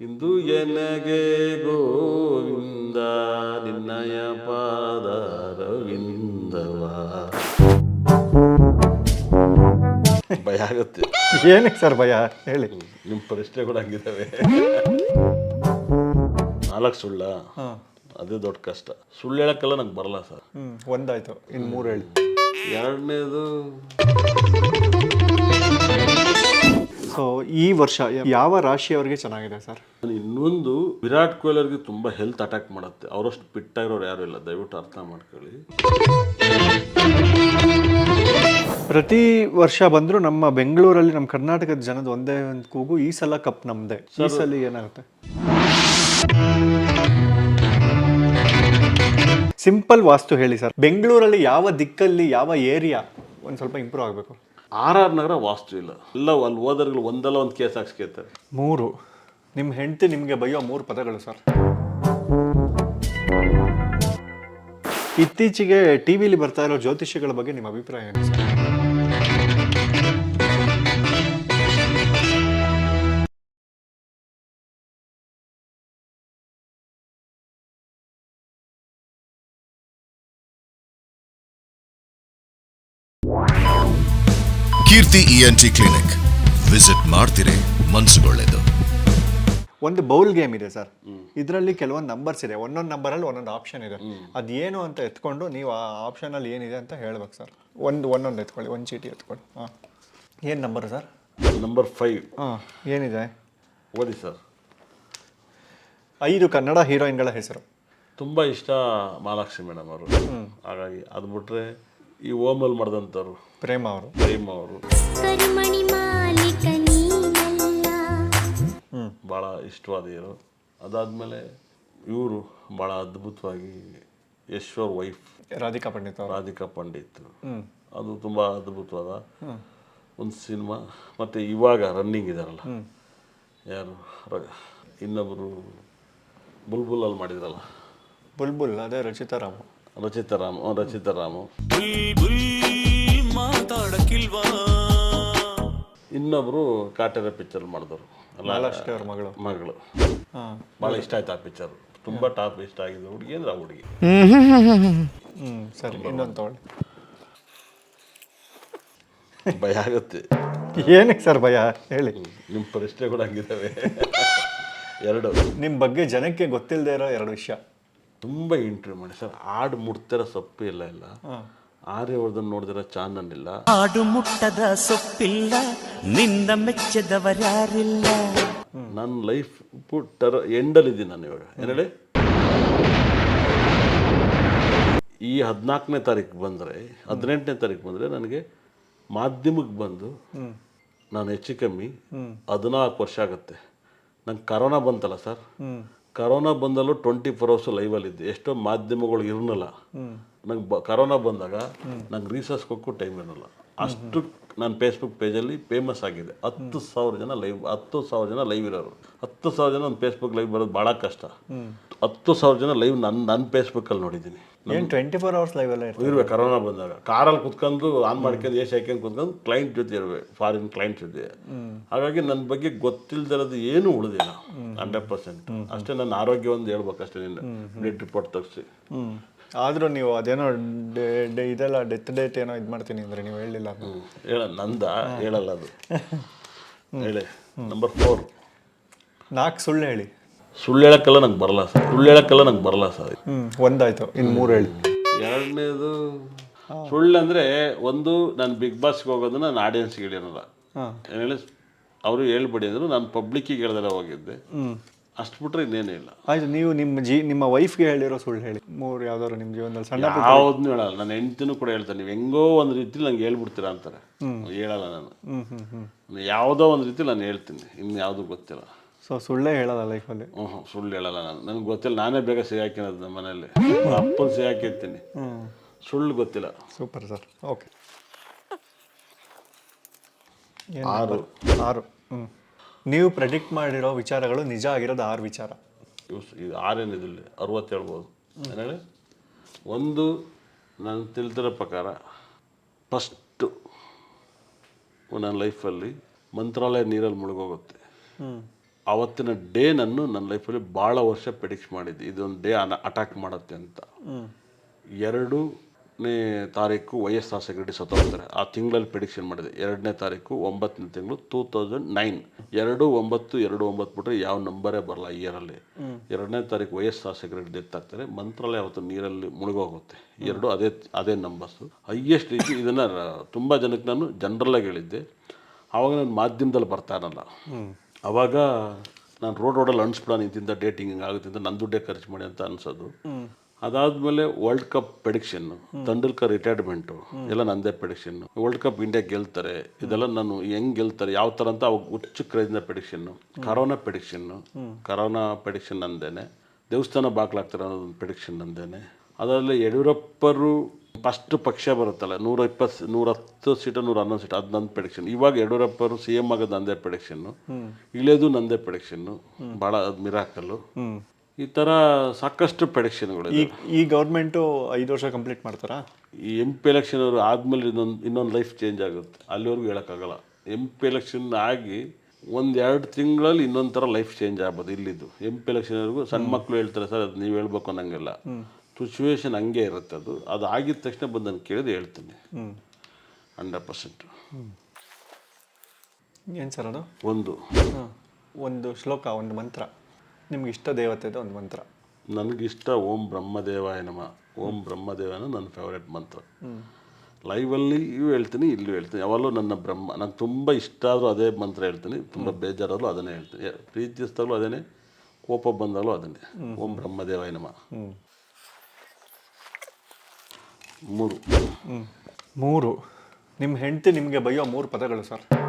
ಇಂದು ಎನಗೆ ಗೋವಿಂದ ನಿನ್ನಯ ಪಾದ ರವಿಂದವ ಭಯ ಆಗುತ್ತೆ. ಏನಕ್ಕೆ ಸರ್ ಭಯ? ಹೇಳಿ. ನಿಮ್ಮ ಪ್ರಶ್ನೆ ಕೂಡ ಹಂಗಿದ್ದಾವೆ ನಾಲ್ಕು ಸುಳ್ಳ. ಅದೇ ದೊಡ್ಡ ಕಷ್ಟ. ಸುಳ್ಳು ಹೇಳಕ್ಕೆಲ್ಲ ನಂಗೆ ಬರಲ್ಲ ಸರ್. ಒಂದಾಯ್ತು. ಇನ್ನು ಮೂರು ಹೇಳಿ. ಎರಡನೇದು. ಸೊ ಈ ವರ್ಷ ಯಾವ ರಾಶಿಯವರಿಗೆ ಚೆನ್ನಾಗಿದೆ ಸರ್? ಇನ್ನೊಂದು ವಿರಾಟ್ ಕೊಹ್ಲಿ ಅವರಿಗೆ ತುಂಬಾ ಹೆಲ್ತ್ ಅಟ್ಯಾಕ್ ಮಾಡುತ್ತೆ. ಅವರಷ್ಟು ಫಿಟ್ ಆಗಿರೋರು ಯಾರು ಇಲ್ಲ. ದಯವಿಟ್ಟು ಅರ್ಥ ಮಾಡ್ಕೊಳ್ಳಿ. ಪ್ರತಿ ವರ್ಷ ಬಂದ್ರು ನಮ್ಮ ಬೆಂಗಳೂರಲ್ಲಿ ನಮ್ಮ ಕರ್ನಾಟಕದ ಜನದ ಒಂದೇ ಒಂದು ಕೂಗು ಈ ಸಲ ಕಪ್ ನಮ್ದೆ. ಈ ಸಲ ಏನಾಗುತ್ತೆ? ಸಿಂಪಲ್ ವಾಸ್ತು ಹೇಳಿ ಸರ್. ಬೆಂಗಳೂರಲ್ಲಿ ಯಾವ ದಿಕ್ಕಲ್ಲಿ ಯಾವ ಏರಿಯಾ ಒಂದು ಸ್ವಲ್ಪ ಇಂಪ್ರೂವ್ ಆಗಬೇಕು? ಆರ್ ಆರ್ ನಗರ ವಾಸ್ತು ಇಲ್ಲ. ಎಲ್ಲ ಅಲ್ಲಿ ಹೋದರ್ಗಳು ಒಂದಲ್ಲ ಒಂದು ಕೇಸ್ ಹಾಕ್ಸ್ಕೊತಾರೆ ಮೂರು. ನಿಮ್ಮ ಹೆಂಡತಿ ನಿಮಗೆ ಬಯ್ಯೋ ಮೂರು ಪದಗಳು ಸರ್. ಇತ್ತೀಚೆಗೆ ಟಿ ವಿಲಿ ಬರ್ತಾ ಇರೋ ಜ್ಯೋತಿಷಿಗಳ ಬಗ್ಗೆ ನಿಮ್ಮ ಅಭಿಪ್ರಾಯ ಏನು sir? Keerthi ENT clinic visit ಮಾಡ್ತಿರೇ ಮನ್ಸುಗೊಳ್ಳೆದು. ಒಂದು ಬೌಲ್ ಗೇಮ್ ಇದೆ ಸರ್. ಇದರಲ್ಲಿ ಕೆಲವೊಂದು ನಂಬರ್ಸ್ ಇದೆ. ಒಂದೊಂದು ನಂಬರಲ್ಲಿ ಒಂದೊಂದು ಆಪ್ಷನ್ ಇದೆ. ಅದೇನು ಅಂತ ಎತ್ಕೊಂಡು ನೀವು ಆ ಆಪ್ಷನಲ್ಲಿ ಏನಿದೆ ಅಂತ ಹೇಳ್ಬೇಕು ಸರ್. ಒಂದು ಒಂದೊಂದು ಎತ್ಕೊಳ್ಳಿ ಒಂದು ಚೀಟಿ ಎತ್ಕೊಳ್ಳಿ. ಹಾಂ. ಏನು ನಂಬರ್ ಸರ್? ನಂಬರ್ ಫೈವ್ ಹಾಂ ಏನಿದೆ? ಓದಿ ಸರ್. ಐದು ಕನ್ನಡ ಹೀರೋಯಿನ್ಗಳ ಹೆಸರು. ತುಂಬ ಇಷ್ಟ ಮಹಾಲಕ್ಷ್ಮಿ ಮೇಡಮ್ ಅವರು. ಹಾಗಾಗಿ ಅದು ಬಿಟ್ರೆ ಈ ಓಮಲ್ ಮಾಡಿದಂಥವ್ರು ಪ್ರೇಮ ಅವರು. ಪ್ರೇಮ ಅವರು. ಕರಿಮಣಿ ಮಾಲೀಕ ನೀನಲ್ಲ. ಭಾಳ ಇಷ್ಟವಾದ ಇವರು. ಅದಾದಮೇಲೆ ಇವರು ಭಾಳ ಅದ್ಭುತವಾಗಿ ಯಶ್ವರ್ ವೈಫ್. ರಾಧಿಕಾ ಪಂಡಿತ್ ಅವರು. ರಾಧಿಕಾ ಪಂಡಿತ್. ಅದು ತುಂಬ ಅದ್ಭುತವಾದ ಒಂದು ಸಿನಿಮಾ. ಮತ್ತು ಇವಾಗ ರನ್ನಿಂಗ್ ಇದಾರಲ್ಲ. ಯಾರು? ರ- ಬುಲ್ಬುಲ್ ಅಲ್ಲಿ ಮಾಡಿದ್ರಲ್ಲ. ಬುಲ್ಬುಲ್ ಅದೇ ರಚಿತಾ ರಾಮ್. ರಚಿತಾರಾಮ್ ರಚಿತಾರಾಮು. ಇನ್ನೊಬ್ರು ಕಾಟರ ಪಿಕ್ಚರ್ ಮಾಡಿದ್ರು ಅವ್ರ ಮಗಳು. ಮಗಳು. ಭಾಳ ಇಷ್ಟ ಆಯ್ತು ಆ ಪಿಕ್ಚರ್. ತುಂಬಾ ಟಾಪ್ ಇಷ್ಟ ಆಗಿದೆ ಹುಡುಗಿ ಅಂದ್ರೆ ಆ ಹುಡುಗಿ. ಸರಿ ಇನ್ನೊಂದು ತಗೊಳ್ಳಿ. ಭಯ ಆಗುತ್ತೆ. ಏನಕ್ಕೆ ಸರ್ ಭಯ? ಹೇಳಿ. ನಿಮ್ಮ ಪ್ರಶ್ನೆ ಕೂಡ ಹಂಗಿದ್ದಾವೆ ಎರಡು. ನಿಮ್ಮ ಬಗ್ಗೆ ಜನಕ್ಕೆ ಗೊತ್ತಿಲ್ಲದೆ ಇರೋ ಎರಡು ವಿಷಯ. ತುಂಬ ಇಂಟರ್ವ್ಯೂ ಮಾಡಿ. ಸರ್ ಹಾಡು ಮುಟ್ತಿರೋ ಸೊಪ್ಪು ಇಲ್ಲ ಇಲ್ಲ. ಆರ್ಯವರ್ಧನ್ ನೋಡಿದ್ರ ಚಾನಲ್ ಇಲ್ಲ ಹಾಡು ಮುಟ್ಟದ ಸೊಪ್ಪಿಲ್ಲ ನಿನ್ನ ಮೆಚ್ಚದವರ್ಯಾರಿಲ್ಲ ನನ್ನ ಲೈಫ್ ಪುಟ್ಟರ ಎಂಡಲ್ಲಿದ್ದೀನಿ ನಾನು ಇವಾಗ. ಏನು ಹೇಳಿ? ಈ ಹದಿನಾಲ್ಕನೇ ತಾರೀಕು ಬಂದರೆ ಹದಿನೆಂಟನೇ ತಾರೀಕು ಬಂದರೆ ನನಗೆ ಮಾಧ್ಯಮಕ್ಕೆ ಬಂದು ನಾನು ಹೆಚ್ಚು ಕಮ್ಮಿ ಹದಿನಾಲ್ಕು ವರ್ಷ ಆಗುತ್ತೆ. ನಂಗೆ ಕರೋನಾ ಬಂತಲ್ಲ ಸರ್. ಕರೋನಾ ಬಂದಲ್ಲೂ ಟ್ವೆಂಟಿ ಫೋರ್ ಅವರ್ಸು ಲೈವಲ್ಲಿದ್ದೆ ಎಷ್ಟೋ ಮಾಧ್ಯಮಗಳು ಇರನಲ್ಲ. ನಂಗೆ ಬ ಕರೋನಾ ಬಂದಾಗ ನಂಗೆ ರೀಸರ್ಚ್ ಕೊಕ್ಕೂ ಟೈಮ್ ಇರಲ್ಲ. ಅಷ್ಟು ನಾನು ಫೇಸ್ಬುಕ್ ಪೇಜಲ್ಲಿ ಫೇಮಸ್ ಆಗಿದೆ. ಹತ್ತು ಸಾವಿರ ಜನ ಲೈವ್ ಹತ್ತು ಸಾವಿರ ಜನ ಲೈವ್ ಇರೋರು. ಹತ್ತು ಸಾವಿರ ಜನ ಒಂದು ಫೇಸ್ಬುಕ್ ಲೈವ್ ಬರೋದು ಭಾಳ ಕಷ್ಟ. ಹತ್ತು ಸಾವಿರ ಜನ ಲೈವ್ ನನ್ನ ನನ್ನ ಫೇಸ್ಬುಕ್ಕಲ್ಲಿ ನೋಡಿದ್ದೀನಿ. ಏನು ಟ್ವೆಂಟಿ ಫೋರ್ ಅವರ್ಸ್ ಲೈವ್ ಎಲ್ಲ ಇರ್ಬೇಕು ಕರೋನಾ ಬಂದಾಗ. ಕಾರಲ್ಲಿ ಕುತ್ಕೊಂಡು ಆನ್ ಮಾಡ್ಕೊಂಡು ಏಸ್ ಹಾಕ್ಕೊಂಡು ಕುತ್ಕೊಂಡು ಕ್ಲೈಂಟ್ ಜೊತೆ ಇರಬೇಕು ಫಾರಿನ್ ಕ್ಲೈಂಟ್ ಜೊತೆ. ಹಾಗಾಗಿ ನನ್ನ ಬಗ್ಗೆ ಗೊತ್ತಿಲ್ದಿರೋದು ಏನು ಉಳಿದಿಲ್ಲ. ಹಂಡ್ರೆಡ್ ಪರ್ಸೆಂಟ್ ಅಷ್ಟೇ ನನ್ನ ಆರೋಗ್ಯ ಒಂದು ಹೇಳ್ಬೇಕು ಅಷ್ಟೇ ನಿನ್ನೆ ಬ್ಲಡ್ ರಿಪೋರ್ಟ್ ತೆಗ್ಸಿ ಆದರೂ ನೀವು ಅದೇನೋ ಡೆ- ಡೆ- ಇದೆಲ್ಲ ಡೆತ್ ಡೇಟ್ ಏನೋ ಇದು ಮಾಡ್ತೀನಿ ಅಂದರೆ ನೀವು ಹೇಳಿಲ್ಲ. ಹೇಳ ನಂದ ಹೇಳಲ್ಲ ಅದು. ಹೇಳಿ ನಂಬರ್ ಫೋರ್ ನಾಲ್ಕು ಸುಳ್ಳು ಹೇಳಿ. ಸುಳ್ಳು ಹೇಳಕ್ಕೆಲ್ಲ ನಂಗೆ ಬರಲ್ಲ ಸರ್. ಸುಳ್ಳು ಹೇಳಕ್ಕೆಲ್ಲ ನಂಗೆ ಬರಲ್ಲ ಸರ್. ಹ್ಞೂ ಒಂದಾಯ್ತು. ಇನ್ನು ಮೂರು ಹೇಳಿ. ಎರಡನೇದು ಸುಳ್ಳು ಅಂದರೆ ಒಂದು ನಾನು ಬಿಗ್ ಬಾಸ್ಗೆ ಹೋಗೋದನ್ನ ನಾನು ಆಡಿಯನ್ಸ್ಗೆ ಹೇಳಿರಲ್ಲ. ಏನು ಹೇಳಿ ಅವರು ಹೇಳ್ಬೇಡಿ ಅಂದರು ನಾನು ಪಬ್ಲಿಕ್ಕಿಗೆ ಹೇಳ್ದಲ್ಲ ಹೋಗಿದ್ದೆ. ಹ್ಞೂ ಅಷ್ಟು ಬಿಟ್ರೆ ಇನ್ನೇನು ಇಲ್ಲ. ಆಯ್ತು ನೀವು ನಿಮ್ಮ ಜೀ ನಿಮ್ಮ ವೈಫ್ಗೆ ಹೇಳಿರೋ ಸುಳ್ಳು ಹೇಳಿ. ಮೂರು ಯಾವ್ದಾದ್ರು ನಿಮ್ಮ ಜೀವನದಲ್ಲಿ ಸಣ್ಣ ಯಾವ್ದನ್ನೂ ಹೇಳಲ್ಲ. ನನ್ನ ಹೆಂಡ್ತಿನೂ ಕೂಡ ಹೇಳ್ತೇನೆ ನೀವು ಹೆಂಗೋ ಒಂದು ರೀತಿಲಿ ನಂಗೆ ಹೇಳ್ಬಿಡ್ತೀರಾ ಅಂತಾರೆ. ಹೇಳಲ್ಲ ನಾನು. ಹ್ಞೂ ಹ್ಞೂ ಹ್ಞೂ ನಾನು ಯಾವುದೋ ಒಂದು ರೀತಿ ನಾನು ಹೇಳ್ತೀನಿ. ಇನ್ನು ಯಾವುದೂ ಗೊತ್ತಿಲ್ಲ. ಸೊ ಸುಳ್ಳೇ ಹೇಳಲ್ಲ ಲೈಫಲ್ಲಿ? ಹ್ಞೂ ಹ್ಞೂ ಸುಳ್ಳು ಹೇಳಲ್ಲ ನಾನು. ನನಗೆ ಗೊತ್ತಿಲ್ಲ. ನಾನೇ ಬೇಗ ಸಿಗಾಕಿರೋದು ನಮ್ಮ ಮನೇಲಿ ಅಪ್ಪನ ಸಿಗಾಕಿರ್ತೀನಿ ಹ್ಞೂ ಸುಳ್ಳು ಗೊತ್ತಿಲ್ಲ. Super sir. ಓಕೆ. ಆರು. ಆರು. ಹ್ಞೂ ನೀವು ಪ್ರೆಡಿಕ್ಟ್ ಮಾಡಿರೋ ವಿಚಾರಗಳು ನಿಜ ಆಗಿರೋದು ಆರು ವಿಚಾರ. ಇದು ಆರೇನಿದಿಲ್ಲ ಅರವತ್ತು ಹೇಳ್ಬೋದು. ಏನೇಳಿ ಒಂದು ನಾನು ತಿಳಿದಿರೋ ಪ್ರಕಾರ ಫಸ್ಟು ನನ್ನ ಲೈಫಲ್ಲಿ ಮಂತ್ರಾಲಯ ನೀರಲ್ಲಿ ಮುಳುಗೋಗುತ್ತೆ. ಆವತ್ತಿನ ಅವತ್ತಿನ ಡೇ ನಾನು ನನ್ನ ಲೈಫಲ್ಲಿ ಭಾಳ ವರ್ಷ ಪ್ರೆಡಿಕ್ಟ್ ಮಾಡಿದ್ದೆ. ಇದೊಂದು ಡೇ ಅಟ್ಯಾಕ್ ಮಾಡುತ್ತೆ ಅಂತ. ಎರಡನೇ ತಾರೀಕು ವೈ ಎಸ್ ಆರ್ ಸೆಕ್ರೆಟರಿ ಸತ್ತೋಗ್ತಾರೆ ಆ ತಿಂಗಳಲ್ಲಿ ಪ್ರಿಡಿಕ್ಷನ್ ಮಾಡಿದೆ. ಎರಡನೇ ತಾರೀಕು ಒಂಬತ್ತನೇ ತಿಂಗಳು ಟೂ ತೌಸಂಡ್ ನೈನ್ ಎರಡು ಒಂಬತ್ತು ಎರಡು ಒಂಬತ್ತು ಬಿಟ್ಟರೆ ಯಾವ ನಂಬರೇ ಬರಲ್ಲ ಇಯರಲ್ಲಿ ಎರಡನೇ ತಾರೀಕು Y S R secretary death ಆಗ್ತಾರೆ. ಮಂತ್ರಾಲಯ ಅವತ್ತು ನೀರಲ್ಲಿ ಮುಳುಗೋಗುತ್ತೆ. ಎರಡು ಅದೇ ಅದೇ ನಂಬರ್ಸು ಹೈಯೆಸ್ಟ್ ರೀತಿ ಇದನ್ನು ತುಂಬ ಜನಕ್ಕೆ ನಾನು ಜನರಲ್ಲಾಗಿ ಹೇಳಿದ್ದೆ. ಆವಾಗ ನಾನು ಮಾಧ್ಯಮದಲ್ಲಿ ಬರ್ತಾ ಇರಲ್ಲ. ಅವಾಗ ನಾನು ರೋಡ್ ರೋಡಲ್ಲಿ ಅನ್ಸ್ಬಿಡ ನಿಂತಿಂದ ಡೇಟಿಂಗ್ ಹಿಂಗೆ ಆಗುತ್ತೆ ಅಂತ ನನ್ನ ದುಡ್ಡೇ ಖರ್ಚು ಮಾಡಿ ಅಂತ ಅನ್ಸೋದು. ಅದಾದಮೇಲೆ world cup prediction Tendulkar retirement ಎಲ್ಲ ನಂದೇ ಪ್ರೆಡಿಕ್ಷನ್ನು ವರ್ಲ್ಡ್ ಕಪ್ ಇಂಡಿಯಾ ಗೆಲ್ತಾರೆ ಇದೆಲ್ಲ ನಾನು ಹೆಂಗ್ ಗೆಲ್ತಾರೆ ಯಾವ ಥರ ಅಂತ ಅವಾಗ ಹುಚ್ಚು ಕ್ರೇಜ್ನ prediction corona prediction corona prediction ನಂದೇನೆ. ದೇವಸ್ಥಾನ ಬಾಗ್ಲಾಗ್ತಾರೆ ಅನ್ನೋದು ಪ್ರೆಡಿಕ್ಷನ್ ನಂದೇನೆ. ಅದರಲ್ಲಿ ಯಡಿಯೂರಪ್ಪರು ಫಸ್ಟ್ ಪಕ್ಷ ಬರುತ್ತಲ್ಲ ನೂರ ಇಪ್ಪತ್ತು ನೂರ ಹತ್ತು ಸೀಟ್ ನೂರ ಹನ್ನೊಂದು ಸೀಟ್ ಅದು ನನ್ನ ಪ್ರೆಡಿಕ್ಷನ್ ಇವಾಗ ಯಡಿಯೂರಪ್ಪರು ಸಿ ಎಂ ಆಗೋದು ನಂದೇ ಪ್ರೆಡಿಕ್ಷನ್ನು ಇಳಿಯೋದು ನಂದೇ ಪ್ರೆಡಿಕ್ಷನ್ನು ಭಾಳ ಅದು ಮಿರಾಕಲ್ಲು ಈ ಥರ ಸಾಕಷ್ಟು ಪ್ರೆಡಿಕ್ಷನ್ಗಳು ಈ ಈ ಗೌರ್ಮೆಂಟು ಐದು ವರ್ಷ ಕಂಪ್ಲೀಟ್ ಮಾಡ್ತಾರಾ? ಈ ಎಂ ಪಿ ಎಲೆಕ್ಷನ್ ಅವರು ಆದಮೇಲೆ ಇನ್ನೊಂದು ಇನ್ನೊಂದು ಲೈಫ್ ಚೇಂಜ್ ಆಗುತ್ತೆ. ಅಲ್ಲಿವರೆಗೂ ಹೇಳೋಕ್ಕಾಗಲ್ಲ. ಎಂ ಪಿ ಎಲೆಕ್ಷನ್ ಆಗಿ ಒಂದು ಎರಡು ತಿಂಗಳಲ್ಲಿ ಇನ್ನೊಂದು ಥರ ಲೈಫ್ ಚೇಂಜ್ ಆಗ್ಬೋದು ಇಲ್ಲಿದ್ದು. ಎಂ ಪಿ ಎಲೆಕ್ಷನ್ವರೆಗೂ ಸಣ್ಣ ಮಕ್ಕಳು ಹೇಳ್ತಾರೆ ಸರ್ ಅದು ನೀವು ಹೇಳ್ಬೇಕು ಅನ್ನಂಗಿಲ್ಲ. ಸಿಚುವೇಶನ್ ಹಂಗೆ ಇರುತ್ತೆ ಅದು. ಅದು ಆಗಿದ ತಕ್ಷಣ ಬಂದು ನಾನು ಕೇಳಿದ್ರೆ ಹೇಳ್ತೀನಿ. Hundred percent. ಏನು ಸರ್ ಅದು? ಒಂದು. ಒಂದು ಶ್ಲೋಕ ಒಂದು ಮಂತ್ರ. ನಿಮ್ಗೆ ಇಷ್ಟ ದೇವತೆದು ಒಂದು ಮಂತ್ರ. ನನಗಿಷ್ಟ ಓಂ ಬ್ರಹ್ಮದೇವಾಯ ನಮ. ಓಂ ಬ್ರಹ್ಮದೇವನ ನನ್ನ ಫೇವ್ರೇಟ್ ಮಂತ್ರ. ಲೈವಲ್ಲಿ ಇವು ಹೇಳ್ತೀನಿ ಇಲ್ಲೂ ಹೇಳ್ತೀನಿ. ಯಾವಾಗಲೂ ನನ್ನ ಬ್ರಹ್ಮ ನಂಗೆ ತುಂಬ ಇಷ್ಟ ಆದರೂ ಅದೇ ಮಂತ್ರ ಹೇಳ್ತೀನಿ. ತುಂಬ ಬೇಜಾರಾದರೂ ಅದನ್ನೇ ಹೇಳ್ತೀನಿ. ಪ್ರೀತಿಸ್ದಾಗಲೂ ಅದೇ ಕೋಪ ಬಂದಾಗಲೂ ಅದನ್ನೇ. ಓಂ ಬ್ರಹ್ಮದೇವಾಯ ನಮ. ಮೂರು. ಮೂರು. ನಿಮ್ಮ ಹೆಂಡತಿ ನಿಮಗೆ ಬೈಯೋ ಮೂರು ಪದಗಳು ಸರ್.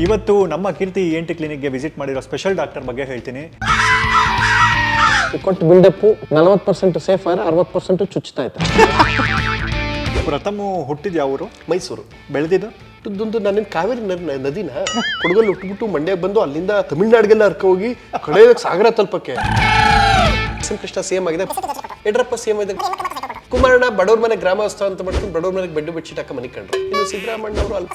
ಇವತ್ತು ನಮ್ಮ ಕೀರ್ತಿ ಎನ್ ಟಿ ಕ್ಲಿನಿಕ್ಗೆ ವಿಸಿಟ್ ಮಾಡಿರೋ ಸ್ಪೆಷಲ್ ಡಾಕ್ಟರ್ ಬಗ್ಗೆ ಹೇಳ್ತೀನಿ. ಕೊಟ್ಟು ಬಿಲ್ಡಪ್ಪು ನಲವತ್ತು ಪರ್ಸೆಂಟ್ ಸೇಫ್ ಆದರೆ ಅರವತ್ತು ಪರ್ಸೆಂಟ್ ಚುಚ್ತಾ ಇತ್ತು ಪ್ರಥಮ ಹುಟ್ಟಿದ ಯಾವೂರು ಮೈಸೂರು. ಬೆಳೆದಿದ್ದು? ಇದೊಂದು ನಾನೇನು ಕಾವೇರಿ ನ- ನದಿನ ಕೊಡಗಲ್ಲಿ ಹುಟ್ಟುಬಿಟ್ಟು ಮಂಡ್ಯಕ್ಕೆ ಬಂದು ಅಲ್ಲಿಂದ ತಮಿಳ್ನಾಡಿಗೆಲ್ಲ ಹರ್ಕ ಹೋಗಿ ಕಡೆ ಸಾಗರ ತಲುಪಕ್ಕೆ. ಎಸ್ ಎಂ ಕೃಷ್ಣ ಸೇಮ್ ಆಗಿದೆ. ಯಡ್ರಪ್ಪ ಸೇಮ್ ಆಗಿದೆ. ಕುಮಾರಣ್ಣ ಬಡವ್ರ ಮನೆ ಗ್ರಾಮೋತ್ಸವ ಅಂತ ಮಾಡ್ಕೊಂಡು ಬಡವ್ರ ಮನೆಗೆ ಬೆಡ್ ಬೆಡ್ಶೀಟ್ ಹಾಕ ಮನೆ ಕಂಡ್ರು ಇನ್ನು ಸಿದ್ದರಾಮಣ್ಣ ಅವರು ಅಲ್ಲಿ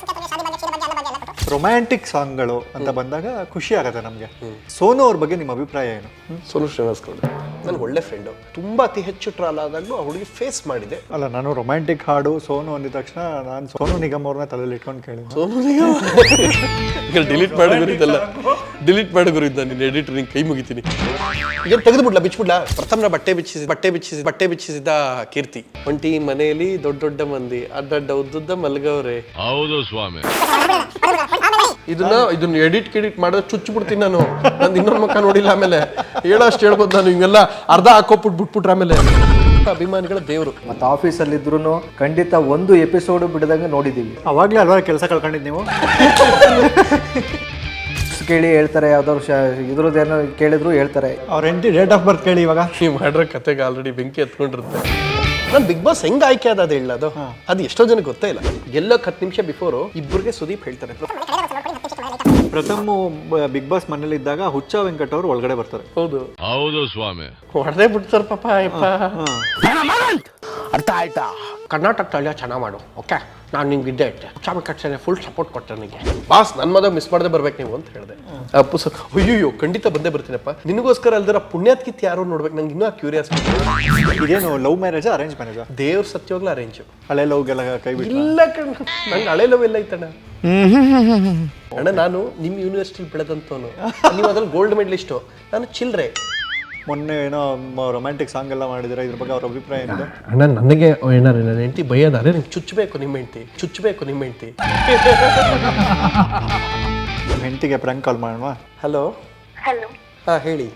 ರೊಮ್ಯಾಂಟಿಕ್ ಸಾಂಗ್ಗಳು ಅಂತ ಬಂದಾಗ ಖುಷಿ ಆಗುತ್ತೆ ನಮಗೆ. ಸೋನು ಅವ್ರ ಬಗ್ಗೆ ನಿಮ್ಮ ಅಭಿಪ್ರಾಯ ಏನು? ಸೋನು ಶ್ರೀನಿವಾಸ್ ಗೌಡ ನನ್ನ ಒಳ್ಳೆ ಫ್ರೆಂಡು ತುಂಬ ಅತಿ ಹೆಚ್ಚು ಟ್ರಾಲ್ ಆದಾಗಲೂ ಆ ಹುಡುಗಿ ಫೇಸ್ ಮಾಡಿದೆ. ಅಲ್ಲ ನಾನು ರೊಮ್ಯಾಂಟಿಕ್ ಹಾಡು ಸೋನು ಅಂದಿದ ತಕ್ಷಣ ನಾನು ಸೋನು ನಿಗಮ್ ಅವ್ರನ್ನ ತಲೆಯಲ್ಲಿ ಇಟ್ಕೊಂಡು ಕೇಳಿ ಡಿಲೀಟ್ ಮಾಡೋರು ಇದೆಲ್ಲ. ಡಿಲೀಟ್ ಮಾಡೋರು ಇದ್ದ ನಿನ್ನ ಎಡಿಟರ್ ನಿಂಗೆ ಕೈ ಮುಗಿತೀನಿ. ಈಗ ತೆಗೆದುಬಿಡ್ಲ ಬಿಚ್ಚಿಬಿಡ್ಲ ಪ್ರಥಮನ ಬಟ್ಟೆ ಬಿಚ್ಚಿಸಿ ಬಟ್ಟೆ ಬಿಚ್ಚಿಸಿ ಬಟ್ಟೆ ಬಿಚ್ಚಿಸಿದ ಕೀರ್ತಿ. ಒಂಟಿ ಮನೆಯಲ್ಲಿ ದೊಡ್ಡ ದೊಡ್ಡ ಮಂದಿ ಅಡ್ಡಡ್ಡ ಉದ್ದುದ್ದ ಮಲ್ಗವ್ರೆ. ಹೌದು ಸ್ವಾಮಿ. ಇದನ್ನ ಇದನ್ನ ಎಡಿಟ್ ಕಿಡಿಟ್ ಮಾಡಿದ್ರೆ ಚುಚ್ಚಿಬಿಡ್ತೀನಿ ನಾನು. ನಂದು ಇನ್ನೊಂದು ಮಕ್ಕ ನೋಡಿಲ್ಲ ಆಮೇಲೆ. ಹೇಳೋ ಅಷ್ಟು ಹೇಳ್ಬೋದು ನಾನು ಹಿಂಗೆಲ್ಲ ಅರ್ಧ ಹಾಕೋಬಿಟ್ಟು ಬಿಟ್ಬಿಟ್ರೆ ಆಮೇಲೆ. ಅಭಿಮಾನಿಗಳ ದೇವರು. ಮತ್ತು ಆಫೀಸಲ್ಲಿ ಇದ್ರು ಖಂಡಿತ ಒಂದು ಎಪಿಸೋಡ್ ಬಿಡದಂಗೆ ನೋಡಿದ್ದೀವಿ ಅವಾಗಲೇ ಅಲ್ವಾ ಕೆಲಸ ಕಳ್ಕೊಂಡಿದ್ದು ನೀವು. ಕೇಳಿ ಹೇಳ್ತಾರೆ ಯಾವ್ದಾದ್ರು ಶ ಇದ್ರದ್ದೇನೋ ಕೇಳಿದ್ರು ಹೇಳ್ತಾರೆ. ಅವ್ರ ಎಂಟಿ ಡೇಟ್ ಆಫ್ ಬರ್ತ್ ಕೇಳಿ ಇವಾಗ. ನೀವು ಮಾಡಿರೋ ಕತೆಗೆ ಆಲ್ರೆಡಿ ಬೆಂಕಿ ಎತ್ಕೊಂಡಿರುತ್ತೆ. ನಾನು ಬಿಗ್ ಬಾಸ್ ಹೆಂಗ್ ಆಯ್ಕೆ ಆದ ಅದು ಹೇಳೋದು? ಅದು ಎಷ್ಟೋ ಜನಕ್ಕೆ ಗೊತ್ತೇ ಇಲ್ಲ. ಎಲ್ಲ ಹತ್ತು ನಿಮಿಷ ಬಿಫೋರು ಇಬ್ಬರಿಗೆ ಸುದೀಪ್ ಹೇಳ್ತಾರೆ. ಪ್ರಥಮ ಬಿಗ್ ಬಾಸ್ ಮನೇಲಿ ಇದ್ದಾಗ ಹುಚ್ಚ ವೆಂಕಟ್ ಅವರು ಒಳಗಡೆ ಬರ್ತಾರೆ. ಹೌದು. ಹೌದು ಸ್ವಾಮಿ. ಹೊಡೆದೇ ಬಿಡ್ತಾರ ಪಾಪ ಅಯ್ಯಪ್ಪ. ಅರ್ಥ ಆಯ್ತಾ? ಕರ್ನಾಟಕ ತಳಿಯ ಚೆನ್ನಾಗಿ ಮಾಡು ಓಕೆ? ನಾನು ನಿಮ್ಗೆ ಇದ್ದೇ ಇಟ್ಟೆ. ಚಾಮಿ ಕಟ್ಸೇನೆ ಫುಲ್ ಸಪೋರ್ಟ್ ಕೊಟ್ಟೆ ನನಗೆ ಬಾಸ್ ನನ್ನ ಮದುವೆ ಮಿಸ್ ಮಾಡದೆ ಬರ್ಬೇಕು ನೀವು ಅಂತ ಹೇಳಿದೆ. ಅಪ್ಪು ಸರ್ ಅಯ್ಯೋ ಖಂಡಿತ ಬಂದೇ ಬರ್ತೀನಪ್ಪ. ನಿನಗೋಸ್ಕರ ಅಲ್ದಿರ ಪುಣ್ಯಾತ್ಕಿತ್ ಯಾರು ನೋಡ್ಬೇಕು ನಂಗೆ ಇನ್ನೂ ಕ್ಯೂರಿಯಸ್ ಇದೇನು ಲವ್ ಮ್ಯಾರೇಜ್ ಅರೇಂಜ್ ಮ್ಯಾರೇಜ್ ದೇವ್ರ ಸತ್ಯವಾಗ್ಲೂ ಅರೇಂಜ್ ಹಳೆ ಲವ್ಗೆಲ್ಲ ಕೈ ಬಿಟ್ಟು ಇಲ್ಲ ಕಣ್. ನಂಗೆ ಹಳೆ ಲವ್ ಎಲ್ಲ ಐತಣ್ಣ. ಅಣ್ಣ ನಾನು ನಿಮ್ಮ ಯೂನಿವರ್ಸಿಟಿ ಬೆಳೆದಂತವನು ನೀವು ಅದ್ರಲ್ಲಿ ಗೋಲ್ಡ್ ಮೆಡಲಿಸ್ಟು ನಾನು ಚಿಲ್ರೆ. ಮೊನ್ನೆ ಏನೋ ರೊಮ್ಯಾಂಟಿಕ್ ಸಾಂಗ್ ಎಲ್ಲ ಮಾಡಿದ್ರೆ ಇದ್ರ ಬಗ್ಗೆ ಅವ್ರ ಅಭಿಪ್ರಾಯ ಏನಿದೆ ಅಣ್ಣ ನನಗೆ ಏನಾರ ನನ್ನ ಹೆಂಡತಿ ಬೈಯೋದಾರೆ ನಿಮ್ಗೆ ಚುಚ್ಚಬೇಕು ನಿಮ್ಮ ಹೆಂಡತಿ ಚುಚ್ಚಬೇಕು ನಿಮ್ಮ ಹೆಂಡತಿ. ನಿಮ್ಮ ಹೆಂಡತಿಗೆ ಪ್ರ್ಯಾಂಕ್ ಕಾಲ್ ಮಾಡೋಣ ಹಲೋ ಹಲೋ ಹಾಂ ಹೇಳಿ.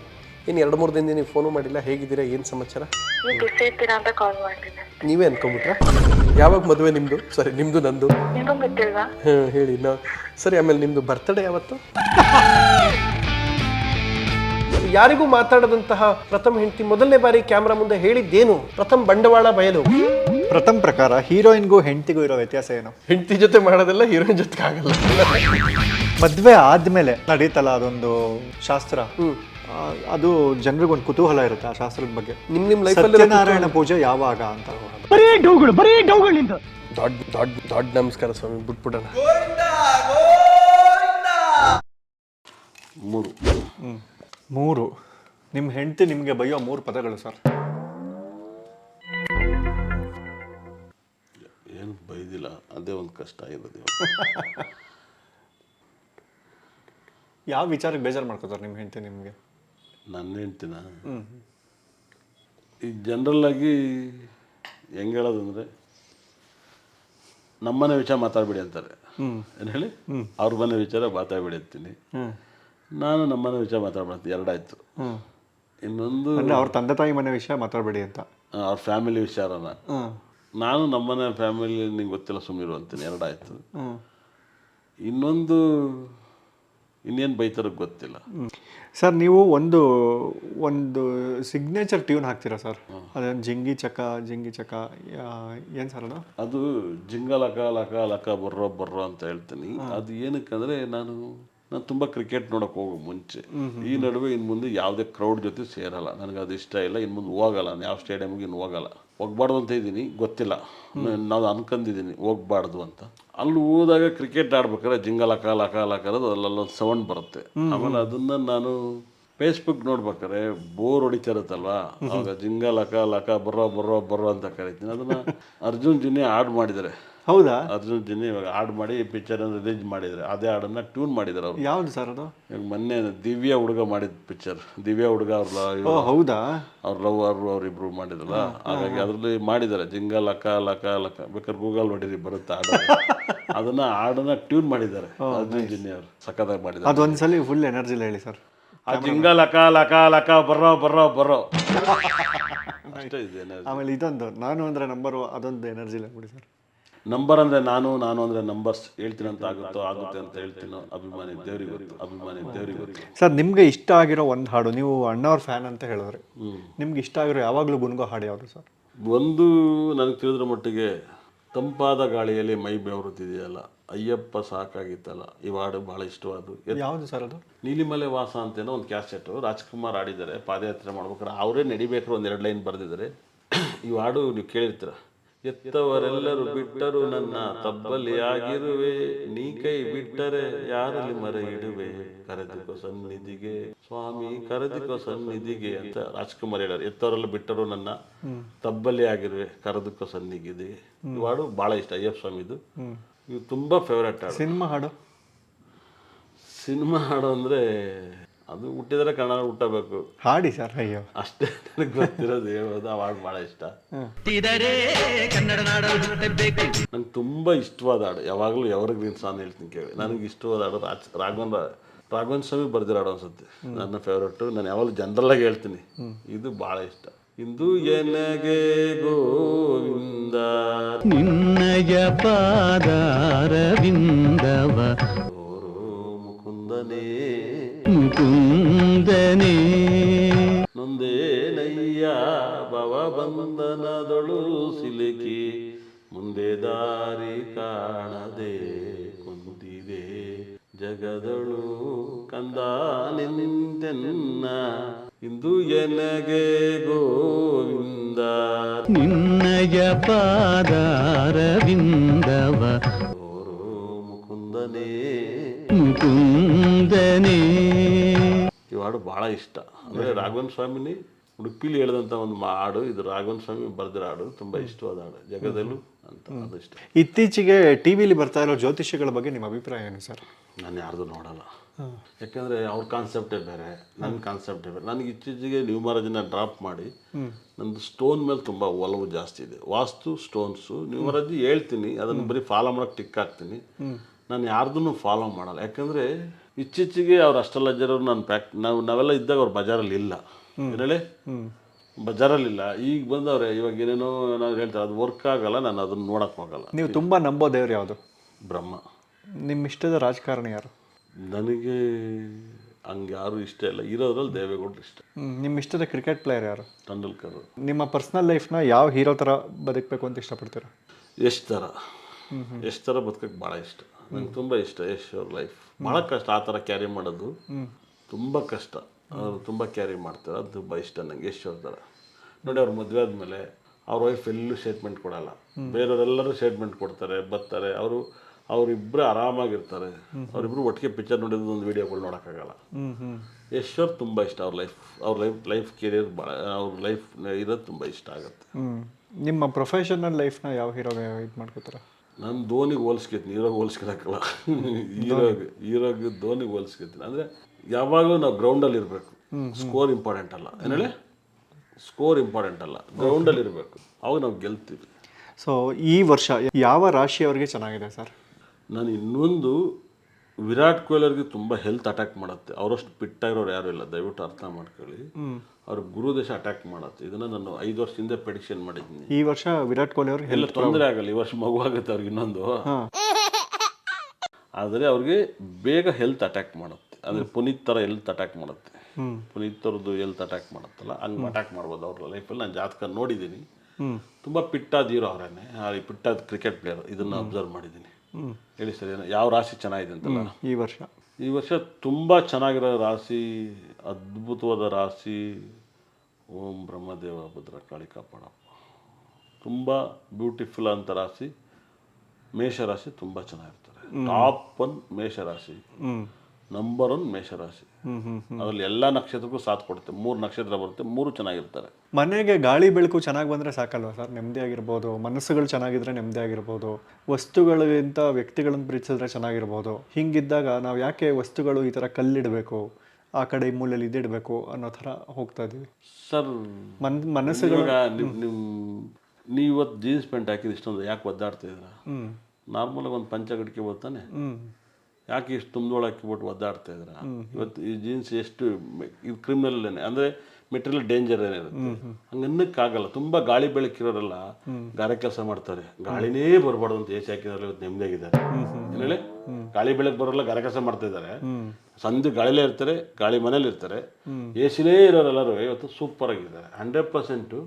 ಏನು ಎರಡು ಮೂರು ದಿನದಿಂದ ನೀವು ಫೋನು ಮಾಡಿಲ್ಲ ಹೇಗಿದ್ದೀರಾ ಏನು ಸಮಾಚಾರ? ನೀವು ಬಿಸಿ ಇರ್ತೀರಾ ಅಂತ ಕಾಲ್ ಮಾಡಿದ್ದೆ ನೀವೇ ಅನ್ಕೊಂಬಿಟ್ರಾ ಯಾವಾಗ ಮದುವೆ ನಿಮ್ಮದು ಸರಿ ನಿಮ್ಮದು ನಂದು. ನಿಮಗೂ ಗೊತ್ತಿಲ್ವಾ? ಹಾಂ ಹೇಳಿ ನಾ ಸರಿ ಆಮೇಲೆ ನಿಮ್ಮದು ಬರ್ತಡೇ ಯಾವತ್ತು? ಯಾರಿಗೂ ಮಾತಾಡದಂತಹ ಪ್ರಥಮ ಹೆಂಡತಿ ಮೊದಲನೇ ಬಾರಿ ಕ್ಯಾಮ್ರಾ ಮುಂದೆ ಹೇಳಿದ್ದೇನು? ಪ್ರಥಮ ಬಂಡವಾಳ ಬಯಲು. ಪ್ರಥಮ್ ಪ್ರಕಾರ ಹೀರೋಯಿನ್ಗೂ ಹೆಂಡತಿಗೂ ಇರೋ ವ್ಯತ್ಯಾಸ ಏನು? ಹೆಂಡತಿ ಜೊತೆ ಮಾಡೋದೆಲ್ಲ ಹೀರೋಯಿನ್ ಜೊತೆ ಆಗಲ್ಲ. ಮದ್ವೆ ಆದ್ಮೇಲೆ ನಡೀತಲ್ಲ ಅದೊಂದು ಶಾಸ್ತ್ರ. ಅದು ಅದು ಜನರಿಗೊಂದು ಕುತೂಹಲ ಇರುತ್ತೆ ಆ ಶಾಸ್ತ್ರದ ಬಗ್ಗೆ. ನಿಮ್ ನಿಮ್ ಲೈಫಲ್ಲಿ ಸತ್ಯನಾರಾಯಣ ಪೂಜೆ ಯಾವಾಗ ಅಂತ ಬರೀ ಡೌಗಳು ಬರೀ ದೊಡ್ಡ ದೊಡ್ಡ ದೊಡ್ಡ ನಮಸ್ಕಾರ ಸ್ವಾಮಿ ಬಿಟ್ಬಿಡೋಣ. ಮೂರು. ಮೂರು. ನಿಮ್ಮ ಹೆಂಡತಿ ನಿಮಗೆ ಬೈಯೋ ಮೂರು ಪದಗಳು ಸರ್. ಏನು ಬೈದಿಲ್ಲ ಅದೇ ಒಂದು ಕಷ್ಟ ಇರೋದು ಯಾವ ವಿಚಾರಕ್ಕೆ ಬೇಜಾರು ಮಾಡ್ಕೋತಾರೆ ನಿಮ್ಮ ಹೆಂಡತಿ ನಿಮಗೆ? ನನ್ನ ಹೆಂಡ್ತಿನ? ಈ ಜನರಲ್ಲಾಗಿ ಹೆಂಗೆ ಹೇಳೋದಂದ್ರೆ ನಮ್ಮನೆ ವಿಚಾರ ಮಾತಾಡ್ಬಿಡಿ ಅಂತಾರೆ. ಏನು ಹೇಳಿ? ಅವ್ರ ಮನೆ ವಿಚಾರ ಮಾತಾಡ್ಬೇಡಿ ಅಂತೀನಿ. ನಾನು ನಮ್ಮ ಮನೆ ವಿಷಯ ಮಾತಾಡ್ಬಾರ್ದು ಎರಡಾಯ್ತು. ಇನ್ನೊಂದು ಅಂದರೆ ಅವ್ರ ತಂದೆ ತಾಯಿ ಮನೆ ವಿಷಯ ಮಾತಾಡಬೇಡಿ ಅಂತ. ಅವ್ರ ಫ್ಯಾಮಿಲಿ ವಿಚಾರನ. ನಾನು ನಮ್ಮನೆ ಫ್ಯಾಮಿಲಿ ನಿಂಗೆ ಗೊತ್ತಿಲ್ಲ ಸುಮ್ಮನಿರು ಅಂತೀನಿ. ಎರಡಾಯ್ತು. ಇನ್ನೊಂದು ಇನ್ನೇನು ಬೈತಾರೋ ಗೊತ್ತಿಲ್ಲ. ಸರ್ ನೀವು ಒಂದು ಒಂದು ಸಿಗ್ನೇಚರ್ ಟ್ಯೂನ್ ಹಾಕ್ತೀರಾ ಸರ್? ಅದೇನು ಜಿಂಗಿ ಚಕ ಜಿಂಗಿ ಚಕ ಏನು ಸರ್ ಅದು? ಅದು ಜಿಂಗ ಲಕ ಲಕ ಲಕ ಬರ್ರೋ ಬರ್ರೋ ಅಂತ ಹೇಳ್ತೀನಿ. ಅದು ಏನಕ್ಕೆ ಅಂದರೆ ನಾನು ನಾನು ತುಂಬ ಕ್ರಿಕೆಟ್ ನೋಡೋಕೆ ಹೋಗೋ ಮುಂಚೆ. ಈ ನಡುವೆ ಇನ್ನು ಮುಂದೆ ಯಾವುದೇ ಕ್ರೌಡ್ ಜೊತೆ ಸೇರಲ್ಲ. ನನಗೆ ಅದು ಇಷ್ಟ ಇಲ್ಲ. ಇನ್ನು ಮುಂದೆ ಹೋಗಲ್ಲ. ನಾನು ಯಾವ ಸ್ಟೇಡಿಯಮ್ಗೆ ಇನ್ನು ಹೋಗಲ್ಲ. ಹೋಗ್ಬಾರ್ದು ಅಂತ ಇದ್ದೀನಿ. ಗೊತ್ತಿಲ್ಲ. ನಾವು ಅನ್ಕೊಂಡಿದ್ದೀನಿ ಹೋಗ್ಬಾರ್ದು ಅಂತ. ಅಲ್ಲಿ ಹೋದಾಗ ಕ್ರಿಕೆಟ್ ಆಡ್ಬೇಕಾದ್ರೆ ಜಿಂಗಲ್ ಲಕ ಲಕ ಲಕ ಅಲ್ಲೊಂದು ಸೌಂಡ್ ಬರುತ್ತೆ. ಆಮೇಲೆ ಅದನ್ನ ನಾನು ಫೇಸ್ಬುಕ್ ನೋಡ್ಬೇಕಾರೆ ಬೋರ್ ಹೊಡಿತಾ ಇರುತ್ತಲ್ವಾ ಅವಾಗ ಜಿಂಗ ಲಕ ಲಕ ಬರೋ ಬರೋ ಬರೋ ಅಂತ ಕರಿತೀನಿ. ಅದನ್ನು ಅರ್ಜುನ್ ಜಿನ್ನಿ ಆಡ್ ಮಾಡಿದ್ದಾರೆ. ಹೌದಾ? ಅರ್ಜುನ್ ದಿನ ಇವಾಗ ಹಾಡ್ ಮಾಡಿ ಪಿಕ್ಚರ್ ರಿಲೀಸ್ ಮಾಡಿದ್ದಾರೆ ಅದೇ ಹಾಡನ್ನ ಟ್ಯೂನ್ ಮಾಡಿದ್ದಾರೆ ಅವರು. ಯಾವ್ದು ಸರ್ ಅದು? ಇವಾಗ ಮೊನ್ನೆ ದಿವ್ಯ ಹುಡುಗ ಮಾಡಿದ ಪಿಕ್ಚರ್ ದಿವ್ಯ ಹುಡುಗ ಅವ್ರ ಹೌದಾ? ಅವ್ರ ಲವರ್ ಅವ್ರಿಬ್ರು ಮಾಡಿದ್ರಲ್ಲ ಹಾಗಾಗಿ ಅದರಲ್ಲಿ ಮಾಡಿದ್ದಾರೆ ಜಿಂಗ ಲಕ ಲಕ ಲಕ. ಬೇಕಾದ್ರೆ ಗೂಗಲ್ ಹೊಡೀರಿ ಬರುತ್ತೆ ಹಾಡು. ಅದನ್ನ ಹಾಡನ್ನ ಟ್ಯೂನ್ ಮಾಡಿದ್ದಾರೆ ಅರ್ಜುನ್ ಜಿನ್ನಿ ಅವರು ಸಖತ್ತಾಗಿ ಮಾಡಿದ್ದಾರೆ ಅದೊಂದ್ಸಲಿ ಫುಲ್ ಎನರ್ಜಿಲಿ ಹೇಳಿ ಸರ್ ಆ ಜಿಂಗ ಲಕ ಲಕ ಲಕ ಬರ್ರೋ ಬರ್ರೋ ಬರ್ರೋ. ಆಮೇಲೆ ಇದೊಂದು ನಾನು ಅಂದ್ರೆ ನಂಬರು ಅದೊಂದು ಎನರ್ಜಿಲಿ ಬಿಡಿ ಸರ್ ನಂಬರ್ ಅಂದ್ರೆ ನಾನು ನಾನು ಅಂದ್ರೆ ನಂಬರ್ಸ್ ಹೇಳ್ತೀನಿ ಅಂತ ಆಗುತ್ತೋ ಆಗುತ್ತೆ ಅಂತ ಹೇಳ್ತೀನಿ ಅಭಿಮಾನಿ ದೇವ್ರಿಗೆ ಗೊತ್ತು ಅಭಿಮಾನಿ ದೇವ್ರಿಗೆ ಗೊತ್ತು. ಸರ್ ನಿಮಗೆ ಇಷ್ಟ ಆಗಿರೋ ಒಂದು ಹಾಡು ನೀವು ಅಣ್ಣವ್ರ ಫ್ಯಾನ್ ಅಂತ ಹೇಳಿದ್ರೆ ನಿಮ್ಗೆ ಇಷ್ಟ ಆಗಿರೋ ಯಾವಾಗಲೂ ಗುನ್ಗೋ ಹಾಡು ಯಾವುದು ಸರ್? ಒಂದು ನನಗೆ ತಿಳಿದ್ರ ಮಟ್ಟಿಗೆ ತಂಪಾದ ಗಾಳಿಯಲ್ಲಿ ಮೈ ಬೆವರುತ್ತಿದೆಯಲ್ಲ ಅಯ್ಯಪ್ಪ ಸಾಕಾಗಿತ್ತಲ್ಲ ಈ ಹಾಡು ಬಹಳ ಇಷ್ಟವಾದ್ದು. ಎತ್- ಯಾವುದು ಸರ್ ಅದು? ನೀಲಿಮಲೆ ವಾಸ ಅಂತೇನೋ ಒಂದು ಕ್ಯಾಸೆಟ್ ರಾಜ್ಕುಮಾರ್ ಆಡಿದ್ದಾರೆ ಪಾದಯಾತ್ರೆ ಮಾಡ್ಬೇಕಾದ್ರೆ ಅವರೇ ನಡಿಬೇಕಾದ್ರೆ ಒಂದು ಎರಡು ಲೈನ್ ಬರೆದಿದ್ದಾರೆ. ಈ ಹಾಡು ನೀವು ಕೇಳಿರ್ತೀರ. ಎತ್ತವರೆಲ್ಲರೂ ಬಿಟ್ಟರು ನನ್ನ ತಬ್ಬಲಿಯಾಗಿರುವೆ ನೀ ಕೈ ಬಿಟ್ಟರೆ ಯಾರಲ್ಲಿ ಮರೆ ಇಡುವೆ ಕರೆದಿಕೋ ಸನ್ನಿಧಿಗೆ. ಸ್ವಾಮಿ ಕರೆದಿಕೋ ಸನ್ನಿಧಿಗೆ ಅಂತ ರಾಜ್ಕುಮಾರ್ ಹೇಳಾರ ಎತ್ತವರೆಲ್ಲ ಬಿಟ್ಟರು ನನ್ನ ತಬ್ಬಲಿ ಆಗಿರುವೆ. ಕರೆದುಕೋ ಸನ್ನಿಧಿಗೆ. ಈ ಹಾಡು ಬಹಳ ಇಷ್ಟ ಅಯ್ಯಪ್ಪ ಸ್ವಾಮಿದು. ಇದು ತುಂಬಾ ಫೇವ್ರೆಟ್ ಹಾಡು ಸಿನಿಮಾ ಹಾಡು? ಸಿನಿಮಾ ಹಾಡು ಅಂದ್ರೆ ಅದು ಹುಟ್ಟಿದ್ರೆ ಕನ್ನಡ ಹುಟ್ಟಬೇಕು. ಹಾಡಿ ಸರ್ ಅಯ್ಯೋ. ಅಷ್ಟೇ ನನಗೆ ಗೊತ್ತಿರೋದು ಹೇಳೋದು ಆ ಹಾಡು ಭಾಳ ಇಷ್ಟ. ನಂಗೆ ತುಂಬಾ ಇಷ್ಟವಾದ ಹಾಡು ಯಾವಾಗಲೂ ಯಾವ್ರಿಗೆ ನೀನು ಸಾನ್ ಹೇಳ್ತೀನಿ ಕೇಳಿ. ನನಗೆ ಇಷ್ಟವಾದ ಹಾಡು ರಾಜ್ ರಾಘವನ್ ರಾ- ರಾಘವನ್ ಸ್ವಾಮಿ ಬರ್ದಿರೋ ಹಾಡು ಅನ್ಸುತ್ತೆ. ನನ್ನ ಫೇವ್ರೇಟು ನಾನು ಯಾವಾಗಲೂ ಜನರಲ್ ಆಗಿ ಹೇಳ್ತೀನಿ. ಇದು ಭಾಳ ಇಷ್ಟ. ಇಂದು ಎನಗೆ ಗೋವಿಂದ. ನಿನ್ನಯ ಪಾದಾರವಿಂದವ. ಓರೋ ಮುಕುಂದನೇ. ಮುಕುಂದನೇ ಮುಂದೇನಯ್ಯ ನಯ್ಯ ಭವ ಬಂಧನದೊಳು ಸಿಲುಕಿ ಮುಂದೆ ದಾರಿ ಕಾಣದೆ ಕುಂದಿದೆ ಜಗದಳು ಕಂದ ನಿಂತೆನ್ನ ಇಂದು ಎನಗೆ ಗೋವಿಂದ. ನಿನ್ನಯ ಪಾದಾರವಿಂದವ. ಓರೋ ಮುಕುಂದನೇ ಮುಕುಂದನೇ. ಹಾಡು ಭಾಳ ಇಷ್ಟ. ಅಂದ್ರೆ ರಾಘವನ್ ಸ್ವಾಮಿನಿ ಉಡುಪಿಲಿ ಹೇಳಿದಂಥ ಒಂದು ಹಾಡು ಇದು ರಾಘವನ್ ಸ್ವಾಮಿ ಬರೆದಿರೋ ಹಾಡು ತುಂಬಾ ಇಷ್ಟವಾದ ಹಾಡು. ಜಗದಲ್ಲೂ ಅಂತ ಅದು ಇಷ್ಟ. ಇತ್ತೀಚೆಗೆ ಟಿ ವಿಲಿ ಬರ್ತಾ ಇರೋ ಜ್ಯೋತಿಷ್ಯಗಳ ಬಗ್ಗೆ ನಿಮ್ಮ ಅಭಿಪ್ರಾಯ ಏನು ಸರ್? ನಾನು ಯಾರ್ದು ನೋಡಲ್ಲ. ಯಾಕಂದ್ರೆ ಅವ್ರ ಕಾನ್ಸೆಪ್ಟೇ ಬೇರೆ ನನ್ನ ಕಾನ್ಸೆಪ್ಟೇ ಬೇರೆ. ನನಗೆ ಇತ್ತೀಚೆಗೆ ನ್ಯೂಮರಾಜನ್ನ ಡ್ರಾಪ್ ಮಾಡಿ ನಂದು ಸ್ಟೋನ್ ಮೇಲೆ ತುಂಬ ಒಲವು ಜಾಸ್ತಿ ಇದೆ. ವಾಸ್ತು ಸ್ಟೋನ್ಸು ನ್ಯೂಮರಾಜಿ ಹೇಳ್ತೀನಿ ಅದನ್ನು ಬರೀ ಫಾಲೋ ಮಾಡೋಕ್ಕೆ ಟಿಕ್ ಹಾಕ್ತೀನಿ. ನಾನು ಯಾರ್ದನ್ನು ಫಾಲೋ ಮಾಡಲ್ಲ. ಯಾಕಂದ್ರೆ ಇತ್ತೀಚೆಗೆ ಅವ್ರು ಅಷ್ಟಲಜ್ಜರವ್ರು ನಾನು ಪ್ಯಾಕ್ ನಾವು ನಾವೆಲ್ಲ ಇದ್ದಾಗ ಅವ್ರು ಬಜಾರಲ್ಲಿ ಇಲ್ಲ. ಏನೇಳಿ ಬಜಾರಲ್ಲಿ ಇಲ್ಲ. ಈಗ ಬಂದವ್ರೆ ಇವಾಗ ಏನೇನೋ ನಾನು ಹೇಳ್ತಾರೆ ಅದು ವರ್ಕ್ ಆಗಲ್ಲ ನಾನು ಅದನ್ನು ನೋಡಕ್ಕೆ ಹೋಗಲ್ಲ. ನೀವು ತುಂಬ ನಂಬೋ ದೇವ್ರು ಯಾವುದು? ಬ್ರಹ್ಮ. ನಿಮ್ಮ ಇಷ್ಟದ ರಾಜಕಾರಣಿ ಯಾರು? ನನಗೆ ಹಂಗೆ ಯಾರು ಇಷ್ಟ ಇಲ್ಲ. ಇರೋದ್ರಲ್ಲಿ ದೇವೇಗೌಡರು ಇಷ್ಟ. ನಿಮ್ಮ ಇಷ್ಟದ ಕ್ರಿಕೆಟ್ ಪ್ಲೇಯರ್ ಯಾರು? ತಂಡೂಲ್ಕರ್. ನಿಮ್ಮ ಪರ್ಸ್ನಲ್ ಲೈಫ್ನ ಯಾವ ಹೀರೋ ಥರ ಬದುಕಬೇಕು ಅಂತ ಇಷ್ಟಪಡ್ತೀರ? ಎಷ್ಟು ಥರ ಎಷ್ಟು ಥರ ಬದುಕಕ್ಕೆ ಭಾಳ ಇಷ್ಟ. ನಂಗೆ ತುಂಬ ಇಷ್ಟ ಯಶ್ ಅವ್ರ ಲೈಫ್ ಭಾಳ ಕಷ್ಟ ಆ ಥರ ಕ್ಯಾರಿ ಮಾಡೋದು. ತುಂಬ ಕಷ್ಟ. ಅವರು ತುಂಬ ಕ್ಯಾರಿ ಮಾಡ್ತಾರೆ. ಅದು ತುಂಬ ಇಷ್ಟ ನಂಗೆ ಯಶ್ ಅವ್ರ ಥರ. ನೋಡಿ ಅವ್ರ ಮದುವೆ ಆದಮೇಲೆ ಅವ್ರ ವೈಫ್ ಎಲ್ಲೂ ಸ್ಟೇಟ್ಮೆಂಟ್ ಕೊಡಲ್ಲ. ಬೇರೆಯವರೆಲ್ಲರೂ ಸ್ಟೇಟ್ಮೆಂಟ್ ಕೊಡ್ತಾರೆ ಬರ್ತಾರೆ. ಅವರು ಅವರಿಬ್ಬರು ಆರಾಮಾಗಿರ್ತಾರೆ. ಅವರಿಬ್ಬರು ಒಟ್ಟಿಗೆ ಪಿಕ್ಚರ್ ನೋಡಿದ್ದು ಒಂದು ವೀಡಿಯೋಗಳು ನೋಡೋಕ್ಕಾಗಲ್ಲ. ಯಶ್ವರ್ ತುಂಬ ಇಷ್ಟ ಅವ್ರ ಲೈಫ್ ಅವ್ರ ಲೈಫ್ ಲೈಫ್ ಕೆರಿಯರ್ ಭಾಳ ಅವ್ರ ಲೈಫ್ ಇರೋದು ತುಂಬ ಇಷ್ಟ ಆಗುತ್ತೆ. ನಿಮ್ಮ ಪ್ರೊಫೆಷನಲ್ ಲೈಫ್ನ ಯಾವ ಹೀರೋ ಇದು ಮಾಡ್ಕೋತಾರ? ನಾನು ಧೋನಿಗೆ ಹೋಲಿಸ್ಕೊತೀನಿ ಹೀರೋಗೆ ಹೋಲಿಸ್ಕೊಳಕ್ಕಲ್ಲ. ಹೀರೋಗೆ ಹೀರೋಗೆ ಧೋನಿಗೆ ಹೋಲಿಸ್ಕೊತೀನಿ ಅಂದರೆ ಯಾವಾಗಲೂ ನಾವು ಗ್ರೌಂಡಲ್ಲಿ ಇರಬೇಕು. ಸ್ಕೋರ್ ಇಂಪಾರ್ಟೆಂಟ್ ಅಲ್ಲ. ಏನು ಹೇಳಿ? ಸ್ಕೋರ್ ಇಂಪಾರ್ಟೆಂಟ್ ಅಲ್ಲ. ಗ್ರೌಂಡಲ್ಲಿ ಇರಬೇಕು. ಅವಾಗ ನಾವು ಗೆಲ್ತೀವಿ. ಸೊ ಈ ವರ್ಷ ಯಾವ ರಾಶಿಯವರಿಗೆ ಚೆನ್ನಾಗಿದೆ ಸರ್? ನಾನು ಇನ್ನೊಂದು ವಿರಾಟ್ ಕೊಹ್ಲಿ ಅವ್ರಿಗೆ ತುಂಬ ಹೆಲ್ತ್ ಅಟ್ಯಾಕ್ ಮಾಡುತ್ತೆ. ಅವರಷ್ಟು ಪಿಟ್ಟಾಗಿರೋರು ಆಗಿರೋರು ಯಾರು ಇಲ್ಲ. ದಯವಿಟ್ಟು ಅರ್ಥ ಮಾಡ್ಕೊಳ್ಳಿ. ಅವ್ರ ಗುರುದೇಶ ಅಟ್ಯಾಕ್ ಮಾಡುತ್ತೆ. ಇದನ್ನ ನಾನು ಐದು ವರ್ಷ ಹಿಂದೆ ಪ್ರೆಡಿಕ್ಷನ್ ಮಾಡಿದ್ದೀನಿ. ಈ ವರ್ಷ ವಿರಾಟ್ ಕೊಹ್ಲಿ ಅವ್ರಿಗೆ ಎಲ್ಲ ತೊಂದರೆ ಆಗಲ್ಲ ಈ ವರ್ಷ ಮಗು ಆಗುತ್ತೆ ಅವ್ರಿಗೆ ಇನ್ನೊಂದು. ಆದರೆ ಅವ್ರಿಗೆ ಬೇಗ ಹೆಲ್ತ್ ಅಟ್ಯಾಕ್ ಮಾಡುತ್ತೆ. ಅಂದರೆ ಪುನೀತ್ ಥರ ಹೆಲ್ತ್ ಅಟ್ಯಾಕ್ ಮಾಡುತ್ತೆ. ಪುನೀತ್ ಅವ್ರದ್ದು ಹೆಲ್ತ್ ಅಟ್ಯಾಕ್ ಮಾಡುತ್ತಲ್ಲ ಹಂಗೆ ಅಟ್ಯಾಕ್ ಮಾಡ್ಬೋದು ಅವ್ರ ಲೈಫಲ್ಲಿ ನಾನು ಜಾತಕ ನೋಡಿದ್ದೀನಿ ತುಂಬ ಪಿಟ್ಟಾದ ಹೀರೋ ಅವರೇನೆ. ಪಿಟ್ಟಾದ ಕ್ರಿಕೆಟ್ ಪ್ಲೇಯರ್ ಇದನ್ನು ಅಬ್ಸರ್ವ್ ಮಾಡಿದ್ದೀನಿ ಹೇಳಿ ಸರಿ ಯಾವ ರಾಶಿ ಚೆನ್ನಾಗಿದೆ ಅಂತ ಈ ವರ್ಷ. ಈ ವರ್ಷ ತುಂಬ ಚೆನ್ನಾಗಿರೋ ರಾಶಿ ಅದ್ಭುತವಾದ ರಾಶಿ ಓಂ ಬ್ರಹ್ಮದೇವ ಭದ್ರಕಾಳಿ ಕಾಪಾಡಪ್ಪ. ತುಂಬ ಬ್ಯೂಟಿಫುಲ್ ಅಂತ ರಾಶಿ ಮೇಷರಾಶಿ ತುಂಬ ಚೆನ್ನಾಗಿರ್ತಾರೆ ಟಾಪ್ ಒನ್ ಮೇಷರಾಶಿ. ನಂಬರ್ ಒನ್ ಮೇಷರಾಶಿ. ಅದರಲ್ಲಿ ಎಲ್ಲ ನಕ್ಷತ್ರಕ್ಕೂ ಸಾಥ್ ಕೊಡುತ್ತೆ. ಮೂರು ನಕ್ಷತ್ರ ಬರುತ್ತೆ ಮೂರು ಚೆನ್ನಾಗಿರ್ತಾರೆ. ಮನೆಗೆ ಗಾಳಿ ಬೆಳಕು ಚೆನ್ನಾಗಿ ಬಂದರೆ ಸಾಕಲ್ವಾ ಸರ್? ನೆಮ್ಮದಿ ಆಗಿರ್ಬೋದು ಮನಸ್ಸುಗಳು ಚೆನ್ನಾಗಿದ್ರೆ ನೆಮ್ಮದಿ ಆಗಿರ್ಬೋದು ವಸ್ತುಗಳಿಗಿಂತ ವ್ಯಕ್ತಿಗಳನ್ನು ಪ್ರೀತಿಸಿದ್ರೆ ಚೆನ್ನಾಗಿರ್ಬೋದು. ಹಿಂಗಿದ್ದಾಗ ನಾವು ಯಾಕೆ ವಸ್ತುಗಳು ಈ ಥರ ಕಲ್ಲಿಡಬೇಕು? ಆ ಕಡೆ ಈ ಮೂಲೆಯಲ್ಲಿ ಇದಿಡಬೇಕು ಅನ್ನೋ ಥರ ಹೋಗ್ತಾ ಇದ್ದೀವಿ. ಸರ್ ಮನ್ ಮನಸ್ಸುಗಳು ಇವಾಗ ನೀವು ಇವತ್ತು ಜೀನ್ಸ್ ಪ್ಯಾಂಟ್ ಹಾಕಿದ ಇಷ್ಟೊಂದು ಯಾಕೆ ಒದ್ದಾಡ್ತಿದ್ರ ನಾರ್ಮಲಾಗಿ ಒಂದು ಪಂಚಗಡಿಕೆ ಹ್ಮ್. ಯಾಕೆ ಇಷ್ಟು ತುಂಬಿದೊಳಕ್ಕೆ ಹಾಕಿಬಿಟ್ಟು ಒದ್ದಾಡ್ತಾ ಇದ್ರ ಇವತ್ತು ಈ ಜೀನ್ಸ್ ಎಷ್ಟು ಇದು ಕ್ರಿಮಿನಲ್ ಅಂದರೆ ಮೆಟೀರಿಯಲ್ ಡೇಂಜರ್ ಏನಿರುತ್ತೆ? ಹಂಗೆ ಅನ್ನಕ್ಕಾಗಲ್ಲ. ತುಂಬ ಗಾಳಿ ಬೆಳಕಿರೋರೆಲ್ಲ ಗಾರೆ ಕೆಲಸ ಮಾಡ್ತಾರೆ. ಗಾಳಿನೇ ಬರಬಾರ್ದು ಅಂತ ಏಸಿ ಹಾಕಿದ್ರೆ ಇವತ್ತು ನೆಮ್ಮದಿಯಾಗಿದ್ದಾರೆ. ಹೇಳಿ ಗಾಳಿ ಬೆಳಕು ಬರೋಲ್ಲ ಗಾರೆ ಕೆಲಸ ಮಾಡ್ತಾ ಇದ್ದಾರೆ. ಸಂಜೆ ಗಾಳಿಲೇ ಇರ್ತಾರೆ, ಗಾಳಿ ಮನೇಲಿ ಇರ್ತಾರೆ. ಎಸಿನೇ ಇರೋರೆಲ್ಲರೂ ಇವತ್ತು ಸೂಪರ್ ಆಗಿದ್ದಾರೆ. ಹಂಡ್ರೆಡ್ ಪರ್ಸೆಂಟು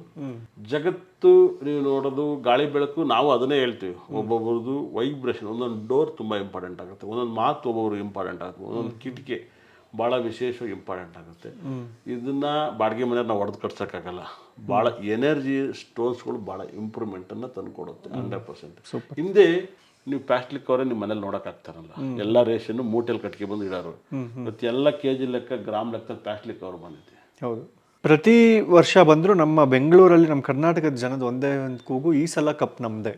ಜಗತ್ತು ನೀವು ನೋಡೋದು, ಗಾಳಿ ಬೆಳಕು, ನಾವು ಅದನ್ನೇ ಹೇಳ್ತೀವಿ. ಒಬ್ಬೊಬ್ಬರದು ವೈಬ್ರೇಷನ್ ಒಂದೊಂದು ಡೋರ್ ತುಂಬ ಇಂಪಾರ್ಟೆಂಟ್ ಆಗುತ್ತೆ. ಒಂದೊಂದು ಮಾತು ಒಬ್ಬೊಬ್ರಿಗೆ ಇಂಪಾರ್ಟೆಂಟ್ ಆಗುತ್ತೆ. ಒಂದೊಂದು ಕಿಟಕಿ. ಭಾಳ ವಿಶೇಷವಾಗಿ ಇಂಪಾರ್ಟೆಂಟ್ ಆಗುತ್ತೆ. ಇದನ್ನ ಬಾಡಿಗೆ ಮನೆಯವ್ರು ನಾವು ಹೊಡೆದು ಕಟ್ಸೋಕ್ಕಾಗಲ್ಲ. ಭಾಳ ಎನರ್ಜಿ ಸ್ಟೋನ್ಸ್ಗಳು ಭಾಳ ಇಂಪ್ರೂವ್ಮೆಂಟನ್ನು ತಂದುಕೊಡುತ್ತೆ ಹಂಡ್ರೆಡ್ ಪರ್ಸೆಂಟ್ ಹಿಂದೆ ನೀವು ಪ್ಲಾಸ್ಟಿಕ್ ಅವರೇ ನಿಮ್ಮ ಮನೇಲಿ ನೋಡೋಕ್ಕಾಗ್ತಾರಲ್ಲ ಎಲ್ಲ ರೇಷನ್ನು ಮೂಟೆಲ್ ಕಟ್ಗೆ ಬಂದು ಇಡೋರು. ಮತ್ತೆ ಎಲ್ಲ ಕೆ ಜಿ ಲೆಕ್ಕ ಗ್ರಾಮ್ ಲೆಕ್ಕ ಪ್ಲಾಸ್ಟಿಕ್ ಕವರ್ ಬಂದಿದೆ. ಹೌದು. ಪ್ರತಿ ವರ್ಷ ಬಂದರೂ ನಮ್ಮ ಬೆಂಗಳೂರಲ್ಲಿ ನಮ್ಮ ಕರ್ನಾಟಕದ ಜನದ ಒಂದೇ ಒಂದು ಕೂಗು ಈ ಸಲ ಕಪ್ ನಮ್ಮದೇ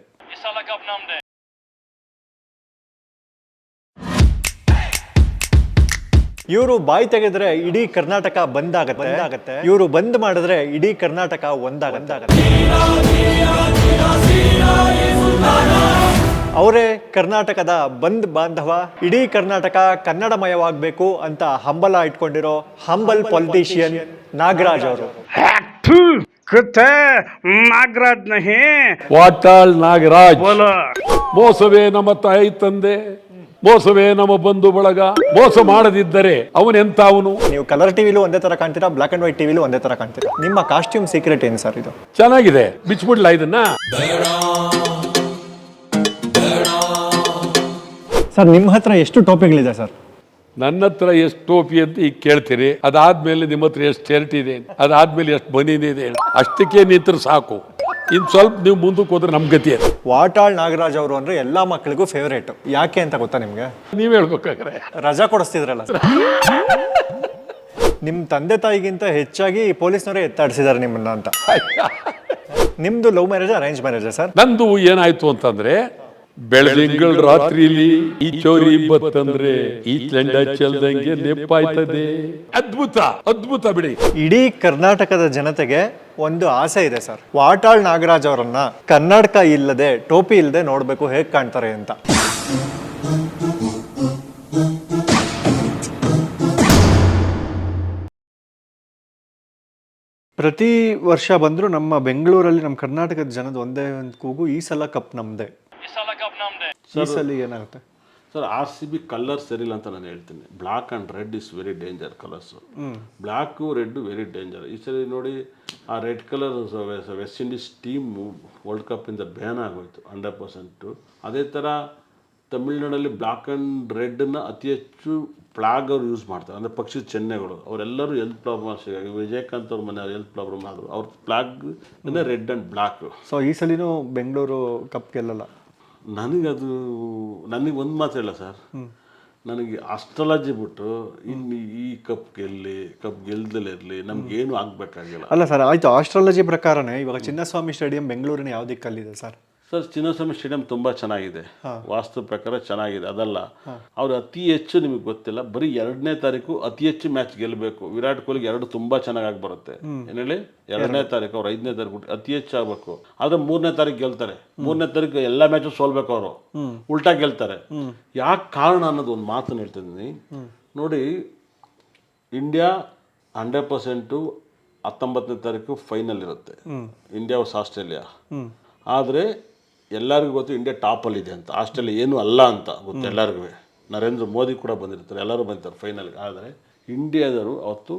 ಇವರು ಬಾಯಿ ತೆಗೆದ್ರೆ ಇಡೀ ಕರ್ನಾಟಕ ಬಂದ್ ಆಗತ್ತೆ ಇವರು ಬಂದ್ ಮಾಡಿದ್ರೆ ಇಡೀ ಕರ್ನಾಟಕ ಒಂದಾಗತ್ತೆ. ಅವರೇ ಕರ್ನಾಟಕದ ಬಂದ್ ಬಾಂಧವ ಇಡೀ ಕರ್ನಾಟಕ ಕನ್ನಡಮಯವಾಗಬೇಕು ಅಂತ ಹಂಬಲ ಇಟ್ಕೊಂಡಿರೋ ಹಂಬಲ್ ಪೊಲಿಟಿಷಿಯನ್ ನಾಗರಾಜ್ ಅವರು. ನಾಗರಾಜ್ ನಹಿ. ವಾಟಾಳ್ ನಾಗರಾಜ್. ಮೋಸವೇ ನಮ್ಮ ತಾಯಿ ತಂದೆ. ಮೋಸವೇ ನಮ್ಮ ಬಂಧು ಬಳಗ ಮೋಸ ಮಾಡದಿದ್ದರೆ ಅವನೆಂತ ಅವನು? ನೀವು ಕಲರ್ ಟಿವಿಲು ಒಂದೇ ತರ ಕಾಣ್ತೀರಾ ಬ್ಲಾಕ್ ಅಂಡ್ ವೈಟ್ ಟಿವಿಲು ಒಂದೇ ತರ ಕಾಣ್ತೀರಾ? ನಿಮ್ಮ ಕಾಸ್ಟ್ಯೂಮ್ ಸೀಕ್ರೆಟ್ ಏನು ಸರ್ ಇದು? ಚೆನ್ನಾಗಿದೆ ಬಿಚ್ಬಿಡ್ಲಾ ಇದನ್ನ? ಸರ್ ನಿಮ್ಮ ಹತ್ರ ಎಷ್ಟು ಟಾಪಿಕ್ಗಳಿದೆ ಸರ್ ನನ್ನ ಹತ್ರ ಎಷ್ಟು ಟೋಪಿ ಅಂತ ಈಗ ಕೇಳ್ತೀರಿ ಅದಾದ್ಮೇಲೆ ನಿಮ್ಮ ಹತ್ರ ಎಷ್ಟು ಶರ್ಟ್ ಇದೆ ಅದಾದ್ಮೇಲೆ ಎಷ್ಟು ಬನೀನ್ ಇದೆ ಅಷ್ಟಕ್ಕೆ ನಿಂತ್ರೆ ಸಾಕು. ಇನ್ ಸ್ವಲ್ಪ ನೀವು ಮುಂದಕ್ಕೆ ಹೋದ್ರೆ ನಮ್ ಗತಿ ಅದು. ವಾಟಾಳ್ ನಾಗರಾಜ್ ಅವರು ಅಂದ್ರೆ ಎಲ್ಲಾ ಮಕ್ಕಳಿಗೂ ಫೇವ್ರೇಟ್ ಯಾಕೆ ಅಂತ ಗೊತ್ತಾ ನಿಮ್ಗೆ? ನೀವ್ ಹೇಳ್ಬೇಕಾಗ್ರೆ. ರಜಾ ಕೊಡಿಸ್ತಿದ್ರಲ್ಲ. ಸರ್ ನಿಮ್ ತಂದೆ ತಾಯಿಗಿಂತ ಹೆಚ್ಚಾಗಿ ಪೊಲೀಸ್ನವರೇ ಎತ್ತಾಡಿಸಿದ್ದಾರೆ ನಿಮ್ಮನ್ನ ಅಂತ. ನಿಮ್ದು love marriage arrange marriage sir? ನಂದು ಏನಾಯ್ತು ಅಂತಂದ್ರೆ ಬೆಳದಿಂಗಳ ರಾತ್ರಿಲಿ ಈ ಚೋರಿ ಬತ್ತಂದ್ರೆ ಈ ಚೆಂಡ ಚೆಲ್ದಂಗೆ ನೆಪ್ಪಾಯ್ತದೆ. ಅದ್ಭುತ ಅದ್ಭುತ ಬಿಡಿ. ಇಡೀ ಕರ್ನಾಟಕದ ಜನತೆಗೆ ಒಂದು ಆಸೆ ಇದೆ ಸರ್. ವಾಟಾಳ್ ನಾಗರಾಜ್ ಅವರನ್ನ ಕನ್ನಡಕ ಇಲ್ಲದೆ, ಟೋಪಿ ಇಲ್ಲದೆ ನೋಡ್ಬೇಕು ಹೇಗ್ ಕಾಣ್ತಾರೆ ಅಂತ. ಪ್ರತಿ ವರ್ಷ ಬಂದರೂ ನಮ್ಮ ಬೆಂಗಳೂರಲ್ಲಿ, ನಮ್ಮ ಕರ್ನಾಟಕದ ಜನದ ಒಂದೇ ಒಂದು ಕೂಗು ಈ ಸಲ ಕಪ್ ನಮ್ದೇ. ಈ ಸಲ ಏನಾಗುತ್ತೆ? Sir R C B colour ಸರಿಲ್ಲ ಅಂತ ನಾನು ಹೇಳ್ತೀನಿ. Black and red is very danger colours black red very danger ಈ ಸರಿ ನೋಡಿ ಆ red colour West Indies team world ಕಪ್ಪಿಂದ ban ಆಗೋಯ್ತು ಹಂಡ್ರೆಡ್ ಪರ್ಸೆಂಟು ಅದೇ ಥರ ತಮಿಳ್ನಾಡಲ್ಲಿ ಬ್ಲ್ಯಾಕ್ ಆ್ಯಂಡ್ ರೆಡ್ನ ಅತಿ ಹೆಚ್ಚು ಫ್ಲಾಗ್ ಅವ್ರು ಯೂಸ್ ಮಾಡ್ತಾರೆ. ಅಂದರೆ ಪಕ್ಷಿ ಚೆನ್ನೆಗಳು. ಅವರೆಲ್ಲರೂ ಹೆಲ್ತ್ ಪ್ರಾಬ್ಲಮ್ಸ್ ವಿಜಯಕಾಂತ್ ಅವ್ರ ಮನೆ ಎಲ್ತ್ ಪ್ರಾಬ್ಲಮ್ ಆದರು. ಅವ್ರ flag red and black so ಈ ಸಲಿನೂ ಬೆಂಗಳೂರು ಕಪ್ ಗೆಲ್ಲಲ್ಲ? ನನಗದು ನನಗೆ ಒಂದು ಮಾತು ಹೇಳ ಸರ್. ನನಗೆ ಅಸ್ಟ್ರಾಲಜಿ ಬಿಟ್ಟು ಇನ್ನು ಈ ಕಪ್ ಗೆಲ್ಲಿ ಕಪ್ ಗೆಲ್ದಲೇ ಇರಲಿ ನಮ್ಗೇನು ಆಗಬೇಕಾಗಿಲ್ಲ. ಅಲ್ಲ ಸರ್ ಆಯಿತು ಆಸ್ಟ್ರಾಲಜಿ ಪ್ರಕಾರನೇ ಇವಾಗ ಚಿನ್ನಸ್ವಾಮಿ ಸ್ಟೇಡಿಯಂ ಬೆಂಗಳೂರಿನ ಯಾವ ದಿಕ್ಕಲ್ಲಿದೆ ಸರ್? ಸರ್ ಚಿನ್ನಸ್ವಾಮಿ ಸ್ಟೇಡಿಯಂ ತುಂಬ ಚೆನ್ನಾಗಿದೆ. ವಾಸ್ತು ಪ್ರಕಾರ ಚೆನ್ನಾಗಿದೆ. ಅದಲ್ಲ ಅವ್ರು ಅತಿ ಹೆಚ್ಚು ನಿಮಗೆ ಗೊತ್ತಿಲ್ಲ ಬರೀ ಎರಡನೇ ತಾರೀಕು ಅತಿ ಹೆಚ್ಚು ಮ್ಯಾಚ್ ಗೆಲ್ಲಬೇಕು ವಿರಾಟ್ ಕೊಹ್ಲಿ ಎರಡು ತುಂಬಾ ಚೆನ್ನಾಗಿ ಬರುತ್ತೆ. ಏನ್ ಹೇಳಿ? ಎರಡನೇ ತಾರೀಕು ಅವ್ರು ಐದನೇ ತಾರೀಕು ಅತಿ ಹೆಚ್ಚು ಆಗಬೇಕು. ಆದ್ರೆ ಮೂರನೇ ತಾರೀಕು ಗೆಲ್ತಾರೆ. ಮೂರನೇ ತಾರೀಕು ಎಲ್ಲಾ ಮ್ಯಾಚು ಸೋಲ್ಬೇಕು ಅವರು. ಉಲ್ಟಾ ಗೆಲ್ತಾರೆ. ಯಾಕೆ ಕಾರಣ ಅನ್ನೋದು ಒಂದು ಮಾತನ್ನು ಹೇಳ್ತಿದ್ದೀನಿ. ನೋಡಿ ಇಂಡಿಯಾ ಹಂಡ್ರೆಡ್ ಪರ್ಸೆಂಟು ಹತ್ತೊಂಬತ್ತನೇ ತಾರೀಕು ಫೈನಲ್ ಇರುತ್ತೆ. India versus Australia. ಆದರೆ ಎಲ್ಲರಿಗೂ ಗೊತ್ತು ಇಂಡಿಯಾ ಟಾಪಲ್ಲಿದೆ ಅಂತ. ಆಸ್ಟ್ರೇಲಿಯಾ ಏನು ಅಲ್ಲ ಅಂತ ಗೊತ್ತು ಎಲ್ಲರಿಗೂ ನರೇಂದ್ರ ಮೋದಿ ಕೂಡ ಬಂದಿರ್ತಾರೆ. ಎಲ್ಲರೂ ಬಂದಿರ್ತಾರೆ ಫೈನಲ್ಗೆ ಆದರೆ ಇಂಡಿಯಾದವರು ಅವತ್ತು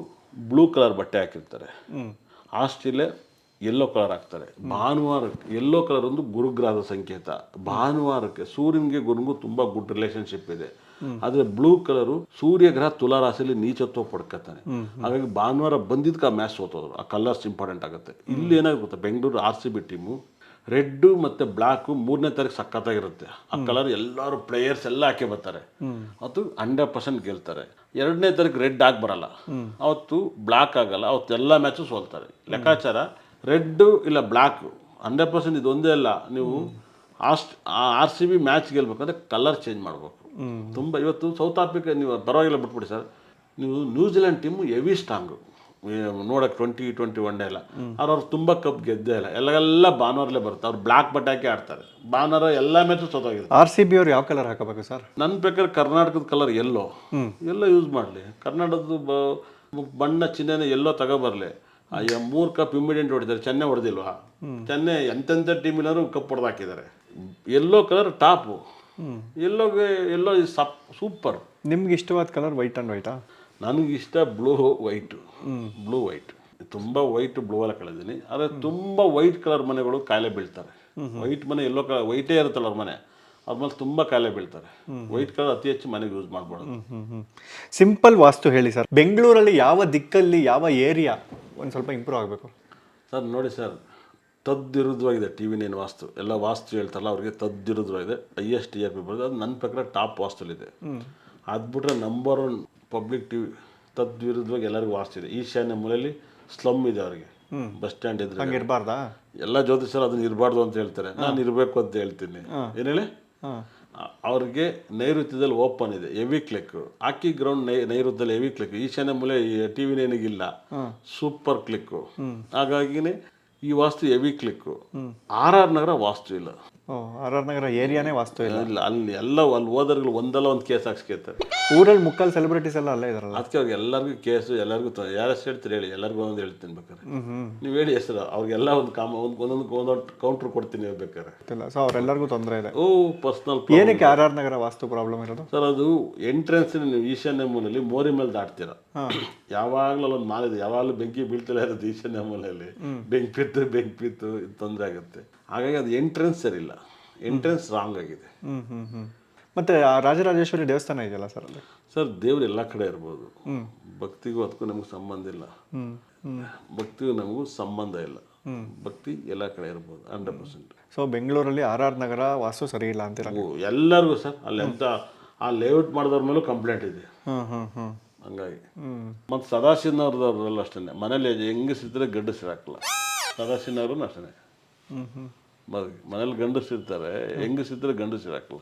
ಬ್ಲೂ ಕಲರ್ ಬಟ್ಟೆ ಹಾಕಿರ್ತಾರೆ. ಆಸ್ಟ್ರೇಲಿಯಾ ಯೆಲ್ಲೋ ಕಲರ್ ಹಾಕ್ತಾರೆ. ಭಾನುವಾರಕ್ಕೆ ಯೆಲ್ಲೋ ಕಲರ್ ಒಂದು ಗುರುಗ್ರಹದ ಸಂಕೇತ. ಭಾನುವಾರಕ್ಕೆ ಸೂರ್ಯನಿಗೆ ಗುರುಗೂ ತುಂಬ ಗುಡ್ ರಿಲೇಶನ್ಶಿಪ್ ಇದೆ. ಆದರೆ ಬ್ಲೂ ಕಲರು ಸೂರ್ಯ ಗ್ರಹ ತುಲಾ ರಾಶಿಯಲ್ಲಿ ನೀಚತ್ವ ಪಡ್ಕತಾನೆ ಹಾಗಾಗಿ ಭಾನುವಾರ ಬಂದಿದ್ದಕ್ಕೆ ಆ ಮ್ಯಾಚ್ ಸೋತೋದ್ರು. ಆ ಕಲರ್ಸ್ ಇಂಪಾರ್ಟೆಂಟ್ ಆಗುತ್ತೆ. ಇಲ್ಲಿ ಏನಾಗುತ್ತೆ? ಗೊತ್ತಾ Bengaluru R C B team red ಮತ್ತು ಬ್ಲ್ಯಾಕು ಮೂರನೇ ತಾರೀಕು ಸಖತ್ತಾಗಿರುತ್ತೆ. ಆ ಕಲರ್ ಎಲ್ಲರೂ ಪ್ಲೇಯರ್ಸ್ ಎಲ್ಲ ಹಾಕಿ ಬರ್ತಾರೆ. ಅದು ಹಂಡ್ರೆಡ್ ಪರ್ಸೆಂಟ್ ಗೆಲ್ತಾರೆ. ಎರಡನೇ ತಾರೀಕು ರೆಡ್ ಆಗಿ ಬರಲ್ಲ. ಅವತ್ತು ಬ್ಲ್ಯಾಕ್ ಆಗಲ್ಲ. ಅವತ್ತು ಎಲ್ಲ ಮ್ಯಾಚು ಸೋಲ್ತಾರೆ. ಲೆಕ್ಕಾಚಾರ ರೆಡ್ಡು ಇಲ್ಲ ಬ್ಲ್ಯಾಕು ಹಂಡ್ರೆಡ್ ಪರ್ಸೆಂಟ್ ಇದು ಒಂದೇ ಅಲ್ಲ. ನೀವು ಆಸ್ಟ್ ಆರ್ ಸಿ ಬಿ ಮ್ಯಾಚ್ ಗೆಲ್ಬೇಕಂದ್ರೆ ಕಲರ್ ಚೇಂಜ್ ಮಾಡಬೇಕು. ತುಂಬ ಇವತ್ತು ಸೌತ್ ಆಫ್ರಿಕಾ ನೀವು ಪರವಾಗಿಲ್ಲ ಬಿಟ್ಬಿಡಿ ಸರ್. ನೀವು New Zealand team heavy strong ನೋಡಕ್ಕೆ ಟ್ವೆಂಟಿ ಟ್ವೆಂಟಿ ಒನ್ ಡೇ ಇಲ್ಲ ಅವ್ರು ಅವ್ರು ತುಂಬ ಕಪ್ ಗೆದ್ದೇ ಇಲ್ಲ. ಎಲ್ಲ ಬಾನರ್ಲೇ ಬರುತ್ತೆ. ಅವ್ರು ಬ್ಲಾಕ್ ಬಟ್ಟೆ ಹಾಕಿ ಆಡ್ತಾರೆ. ಬಾನರ್ ಎಲ್ಲ ಮ್ಯಾಚು ಸೋತಾಗಿದೆ ಆರ್ ಸಿ ಬಿ ಅವ್ರು ಯಾವ ಕಲರ್ ಹಾಕಬೇಕು ಸರ್ ನನ್ನ ಪ್ರಕಾರ ಕರ್ನಾಟಕದ ಕಲರ್ ಎಲ್ಲೋ ಎಲ್ಲೋ ಯೂಸ್ ಮಾಡಲಿ. ಕರ್ನಾಟಕದ ಬಣ್ಣ ಚಿಹ್ನೆನ ಎಲ್ಲೋ ತಗೋಬರ್ಲಿ. ಅಯ್ಯ ಮೂರು ಕಪ್ ಇಮಿಡಿಯಂಟ್ ಹೊಡಿದಾರೆ ಚೆನ್ನೈ ಹೊಡೆದಿಲ್ವಾ? ಚೆನ್ನೈ ಎಂತೆಂಥ ಟೀಮಿನವರು ಕಪ್ ಹೊಡೆದು ಹಾಕಿದ್ದಾರೆ. ಎಲ್ಲೋ ಕಲರ್ ಟಾಪು ಎಲ್ಲೋ ಎಲ್ಲೋ ಸಪ್ ಸೂಪರ್ ನಿಮ್ಗೆ ಇಷ್ಟವಾದ ಕಲರ್ ವೈಟ್ ಆ್ಯಂಡ್ ವೈಟಾ ನನಗಿಷ್ಟ ಬ್ಲೂ ವೈಟು. Blue white. ತುಂಬ ವೈಟ್ ಬ್ಲೂ ಎಲ್ಲ ಕಳೆದೀನಿ. ಆದರೆ ತುಂಬ ವೈಟ್ ಕಲರ್ ಮನೆಗಳು ಕಾಯಿಲೆ ಬೀಳ್ತಾರೆ. ವೈಟ್ ಮನೆ ಎಲ್ಲೋ ಕಲರ್ ವೈಟೇ ಇರುತ್ತಲ್ಲ ಅವ್ರ ಮನೆ. ಅದ್ಮೇಲೆ ಮೇಲೆ ತುಂಬ ಕಾಯಿಲೆ ಬೀಳ್ತಾರೆ. ವೈಟ್ ಕಲರ್ ಅತಿ ಹೆಚ್ಚು ಮನೆಗೆ ಯೂಸ್ ಮಾಡ್ಬಾರ್ದು. ಸಿಂಪಲ್ ವಾಸ್ತು ಹೇಳಿ ಸರ್. ಬೆಂಗಳೂರಲ್ಲಿ ಯಾವ ದಿಕ್ಕಲ್ಲಿ ಯಾವ ಏರಿಯಾ ಒಂದು ಸ್ವಲ್ಪ ಇಂಪ್ರೂವ್ ಆಗಬೇಕು? ಸರ್ ನೋಡಿ ಸರ್ ತದ್ದಿರುದ್ವಾಗಿದೆ ಟಿ ವಿನೇನು ವಾಸ್ತು. ಎಲ್ಲ ವಾಸ್ತು ಹೇಳ್ತಾರಲ್ಲ ಅವ್ರಿಗೆ ತದ್ದಿರುದ್ವಾಗಿದೆ I S T R P ಬರೋದು ಅದು ನನ್ನ ಪ್ರಕಾರ ಟಾಪ್ ವಾಸ್ತುಲಿದೆ ಅದು ಬಿಟ್ರೆ number one public T V ತದ್ವಿರುದ್ಧವಾಗಿ ಎಲ್ಲರಿಗೂ ವಾಸ್ತು ಇದೆ. ಈಶಾನ್ಯ ಮೂಲೆಯಲ್ಲಿ ಸ್ಲಮ್ ಇದೆ ಅವರಿಗೆ. ಬಸ್ ಸ್ಟ್ಯಾಂಡ್ ಇದ್ರೆ ಹಂಗೆ ಇರಬಾರ್ದಾ? ಎಲ್ಲ ಜ್ಯೋತಿಷರು ಅದನ್ನ ಇರಬಾರ್ದು ಅಂತ ಹೇಳ್ತಾರೆ. ನಾನು ಇರಬೇಕು ಅಂತ ಹೇಳ್ತೀನಿ. ಏನು ಹೇಳಿ? ಅವ್ರಿಗೆ ನೈಋತ್ಯದಲ್ಲಿ ಓಪನ್ ಇದೆ ಹೆವಿ ಕ್ಲಿಕ್. ಹಾಕಿ ಗ್ರೌಂಡ್ ನೈ ನೈಋತ್ಯದಲ್ಲಿ ಹೆವಿ ಕ್ಲಿಕ್. ಈಶಾನ್ಯ ಮೂಲೆ ಟಿ ವಿ ನೇನಿಗಿಲ್ಲ ಸೂಪರ್ ಕ್ಲಿಕ್. ಹಾಗಾಗಿನೇ ಈ vastu heavy click. R R Nagar vastu ಇಲ್ಲ. ಆರ್ ಆರ್ ನಗರ ಏರಿಯಾನೇ ವಾಸ್ತು ಇಲ್ಲ ಇಲ್ಲ ಅಲ್ಲಿ ಎಲ್ಲ ಅಲ್ಲಿ ಹೋದರ್ಗಳು ಒಂದಲ್ಲ ಒಂದು ಕೇಸ್ ಹಾಕ್ಸ್ಕೊತಾರೆ. ಊರಲ್ಲಿ ಮುಕ್ಕಲ್ ಸೆಲೆಬ್ರಿಟೀಸ್ ಎಲ್ಲ ಅಲ್ಲೇ ಇದಾರಲ್ಲ? ಅದಕ್ಕೆ ಅವ್ರಿಗೆ ಎಲ್ಲರಿಗೂ ಕೇಸು ಎಲ್ಲರಿಗೂ ಯಾರು ಹೆಸರು ಹೇಳ್ತೀರಿ ಹೇಳಿ ಎಲ್ಲರಿಗೂ ಒಂದು ಹೇಳ್ತೀನಿ ಬೇಕಾದ್ರೆ. ನೀವು ಹೇಳಿ ಹೆಸರು ಅವ್ರಿಗೆಲ್ಲ ಒಂದು ಕಾಮ ಒಂದು ಒಂದೊಂದು ಒಂದೊಂದು ಕೌಂಟ್ರ್ ಕೊಡ್ತೀನಿ ಬೇಕಾದ್ರೆ. ಗೊತ್ತಿಲ್ಲ ಸೊ ಅವರೆಲ್ಲರಿಗೂ ತೊಂದರೆ ಇದೆ. ಓ ಪರ್ಸ್ನಲ್ ಏನಕ್ಕೆ R R Nagar vastu problem ಇರೋದು? ಸರ್ ಅದು ಎಂಟ್ರೆನ್ಸ್ ನೀವು ಈಶಾನ್ಯ ಮೂಲೆಯಲ್ಲಿ ಮೋರಿ ಮೇಲೆ ದಾಟ್ತೀರ. ಯಾವಾಗಲೂ ಅಲ್ಲೊಂದು ಮಾಲಿದೆ ಯಾವಾಗಲೂ ಬೆಂಕಿ ಬೀಳ್ತಿಲ್ಲ ಇರೋದು ಈಶಾನ್ಯ ಮೂಲೆಯಲ್ಲಿ. ಬೆಂಕಿ ಬಿತ್ತು ಬೆಂಕಿ ಬಿತ್ತು ಇದು ತೊಂದರೆ ಆಗುತ್ತೆ. ಹಾಗಾಗಿ ಅದು ಎಂಟ್ರೆನ್ಸ್ ಸರಿಯಿಲ್ಲ. ಎಂಟ್ರೆನ್ಸ್ ರಾಂಗ್ ಆಗಿದೆ. ಮತ್ತೆ ಆ ರಾಜರಾಜೇಶ್ವರಿ ದೇವಸ್ಥಾನ ಇದೆಯಲ್ಲ ಸರ್ ಅಲ್ಲಿ? ಸರ್ ದೇವ್ರು ಎಲ್ಲ ಕಡೆ ಇರ್ಬೋದು. ಭಕ್ತಿಗೂ ಅದಕ್ಕೂ ನಮಗೆ ಸಂಬಂಧ ಇಲ್ಲ. ಭಕ್ತಿಗೂ ನಮಗೂ ಸಂಬಂಧ ಇಲ್ಲ. ಭಕ್ತಿ ಎಲ್ಲ ಕಡೆ ಇರ್ಬೋದು ಹಂಡ್ರೆಡ್ ಪರ್ಸೆಂಟ್ ಸೊ ಬೆಂಗಳೂರಲ್ಲಿ ಆರ್ ಆರ್ ನಗರ ವಾಸ್ತು ಸರಿ ಇಲ್ಲ ಅಂತೀರ? ಎಲ್ಲರಿಗೂ ಸರ್ ಅಲ್ಲಿ ಎಂತ ಆ ಲೇಔಟ್ ಮಾಡಿದವ್ರ ಮೇಲೂ ಕಂಪ್ಲೇಂಟ್ ಇದೆ. ಹಂಗಾಗಿ. ಮತ್ತು ಸದಾಶಿವನವ್ರದವ್ರಲ್ಲ ಅಷ್ಟೇ ಮನೇಲಿ ಹೆಂಗಸಿದ್ರೆ ಗಂಡಸಿರಾಕಲ್ಲ ಸದಾಶಿವನವ್ರು ಅಷ್ಟೇ ಮನೇಲಿ ಗಂಡಸಿರ್ತಾರೆ ಹೆಂಗಸಿದ್ರೆ ಗಂಡಸಿರಾಕಲ್ಲ.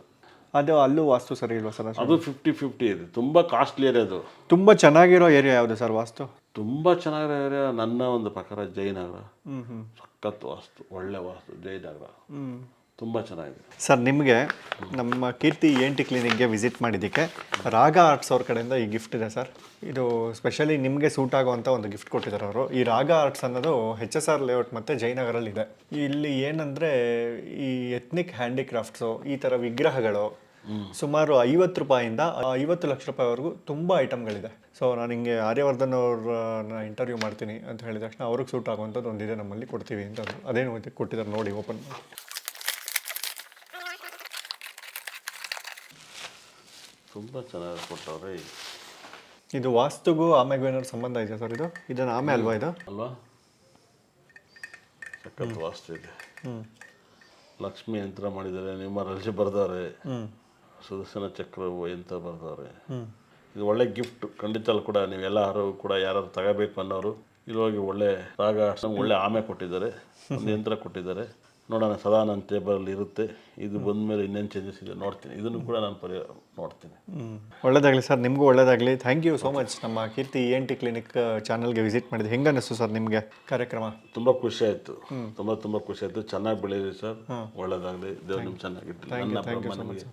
ಅದು ಅಲ್ಲೂ ವಾಸ್ತು ಸರಿ ಇಲ್ವಾ ಸರ್? ಅದು ಫಿಫ್ಟಿ ಫಿಫ್ಟಿ ಇದೆ. ತುಂಬ ಕಾಸ್ಟ್ಲಿ ಏರಿಯಾ ಅದು. ತುಂಬಾ ಚೆನ್ನಾಗಿರೋ ಏರಿಯಾ ಯಾವುದು ಸರ್ ವಾಸ್ತು? ತುಂಬ ಚೆನ್ನಾಗಿರೋ ಏರಿಯಾ ನನ್ನ ಒಂದು ಪ್ರಕಾರ ಜಯನಗರ. ಸಖತ್ ವಾಸ್ತು ಒಳ್ಳೆ ವಾಸ್ತು ಜಯನಗರ. ತುಂಬ ಚೆನ್ನಾಗಿದೆ. ಸರ್, ನಿಮಗೆ ನಮ್ಮ ಕೀರ್ತಿ ಎನ್ ಟಿ ಕ್ಲಿನಿಕ್ಗೆ ವಿಸಿಟ್ ಮಾಡಿದ್ದಕ್ಕೆ ರಾಗ ಆರ್ಟ್ಸ್ ಅವ್ರ ಕಡೆಯಿಂದ ಈ ಗಿಫ್ಟ್ ಇದೆ ಸರ್. ಇದು ಸ್ಪೆಷಲಿ ನಿಮಗೆ ಸೂಟ್ ಆಗುವಂಥ ಒಂದು ಗಿಫ್ಟ್ ಕೊಟ್ಟಿದ್ದಾರೆ ಅವರು. ಈ ರಾಗ ಆರ್ಟ್ಸ್ ಅನ್ನೋದು ಹೆಚ್ ಎಸ್ ಆರ್ ಲೇಔಟ್ ಮತ್ತು ಜಯನಗರಲ್ಲಿದೆ ಇಲ್ಲಿ ಏನಂದರೆ ಈ ಎತ್ನಿಕ್ ಹ್ಯಾಂಡಿಕ್ರಾಫ್ಟ್ಸು ಈ ಥರ ವಿಗ್ರಹಗಳು ಸುಮಾರು ಐವತ್ತು ರೂಪಾಯಿಂದ ಐವತ್ತು ಲಕ್ಷ ರೂಪಾಯಿವರೆಗೂ ತುಂಬ ಐಟಮ್ಗಳಿದೆ ಸೊ ನಾನು ಹಿಂಗೆ ಆರ್ಯವರ್ಧನ್ ಅವ್ರನ್ನ ಇಂಟರ್ವ್ಯೂ ಮಾಡ್ತೀನಿ ಅಂತ ಹೇಳಿದ ತಕ್ಷಣ ಅವ್ರಿಗೆ ಸೂಟ್ ಆಗುವಂಥದ್ದು ಒಂದಿದೆ ನಮ್ಮಲ್ಲಿ ಕೊಡ್ತೀವಿ ಅಂತ. ಅದೇನು ಕೊಟ್ಟಿದ್ದಾರೆ ನೋಡಿ ಓಪನ್ ಮಾಡಿ. ತುಂಬ ಚೆನ್ನಾಗಿ ಕೊಟ್ಟವ್ರೆ. ಇದು ವಾಸ್ತುಗೂ ಆಮೆಗೂ ಏನಾದ್ರು ಸಂಬಂಧ ಇದೆಯಾ ಸರ್ ಇದು? ಇದನ್ನ ಆಮೆ ಅಲ್ವಾ ಇದು? ಅಲ್ವಾ? ಸಖತ್ ವಾಸ್ತು ಇದೆ. ಲಕ್ಷ್ಮಿ ಯಂತ್ರ ಮಾಡಿದ್ದಾರೆ ನಿಮ್ಮ ರಜೆ ಬರ್ದಾರೆ. ಸುದರ್ಶನ ಚಕ್ರವು ಅಂತ ಬರ್ದಾರೆ. ಇದು ಒಳ್ಳೆ ಗಿಫ್ಟ್ ಖಂಡಿತ ಕೂಡ ನೀವೆಲ್ಲರೂ ಕೂಡ ಯಾರು ತಗೋಬೇಕು ಅನ್ನೋರು ಇಲ್ಲೋಗಿ ಒಳ್ಳೆ ರಾಗ ಒಳ್ಳೆ ಆಮೆ ಕೊಟ್ಟಿದ್ದಾರೆ ಒಂದು ಯಂತ್ರ ಕೊಟ್ಟಿದ್ದಾರೆ. ನೋಡೋಣ ಸದಾ ನನ್ನ ಟೇಬಲಲ್ಲಿ ಇರುತ್ತೆ. ಇದು ಬಂದ ಮೇಲೆ ಇನ್ನೇನು ಚೇಂಜಸ್ ಇದೆ ನೋಡ್ತೀನಿ. ಇದನ್ನು ಕೂಡ ನಾನು ಪರಿ ನೋಡ್ತೀನಿ. ಒಳ್ಳೇದಾಗಲಿ ಸರ್ ನಿಮಗೂ ಒಳ್ಳೇದಾಗಲಿ. ಥ್ಯಾಂಕ್ ಯು ಸೋ ಮಚ್ ನಮ್ಮ Keerthi E N T clinic ಚಾನಲ್ಗೆ ವಿಸಿಟ್ ಮಾಡಿದ್ದು ಹೆಂಗೆ ಅನ್ನಿಸ್ತು ಸರ್ ನಿಮಗೆ ಕಾರ್ಯಕ್ರಮ? ತುಂಬ ಖುಷಿ ಆಯಿತು. ತುಂಬ ತುಂಬ ಖುಷಿ ಆಯಿತು. ಚೆನ್ನಾಗಿ ಬೆಳೀರಿ ಸರ್. ಒಳ್ಳೇದಾಗಲಿ. ದೇವ್ರು ನಿಮ್ಮ ಚೆನ್ನಾಗಿಟ್ಟು ಯು ಬ್ರಹ್ಮ ಮಚ್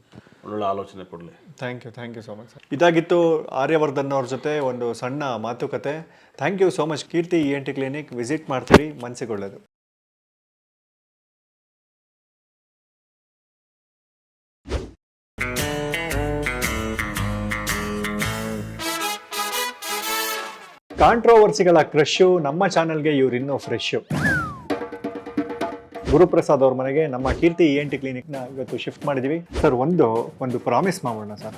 ಒಳ್ಳೊಳ್ಳೆ ಆಲೋಚನೆ ಕೊಡಲಿ. Thank you thank you so much sir ಇದಾಗಿತ್ತು ಆರ್ಯವರ್ಧನ್ ಅವ್ರ ಜೊತೆ ಒಂದು ಸಣ್ಣ ಮಾತುಕತೆ. Thank you so much Keerthi E N T clinic visit ಮಾಡ್ತೀರಿ. ಮನಸ್ಸಿಗೆ ಒಳ್ಳೇದು. ಕಾಂಟ್ರೋವರ್ಸಿಗಳ ಕ್ರಶ್ಶು ನಮ್ಮ ಚಾನಲ್ಗೆ ಇವ್ರು ಇನ್ನೂ ಫ್ರೆಶ್ಶು ಗುರುಪ್ರಸಾದ್ ಅವ್ರ ಮನೆಗೆ ನಮ್ಮ ಕೀರ್ತಿ ಇ ಎನ್ ಟಿ ಕ್ಲಿನಿಕ್ನ ಇವತ್ತು ಶಿಫ್ಟ್ ಮಾಡಿದ್ದೀವಿ ಸರ್ ಒಂದು ಒಂದು ಪ್ರಾಮಿಸ್ ಮಾಡೋಣ ಸರ್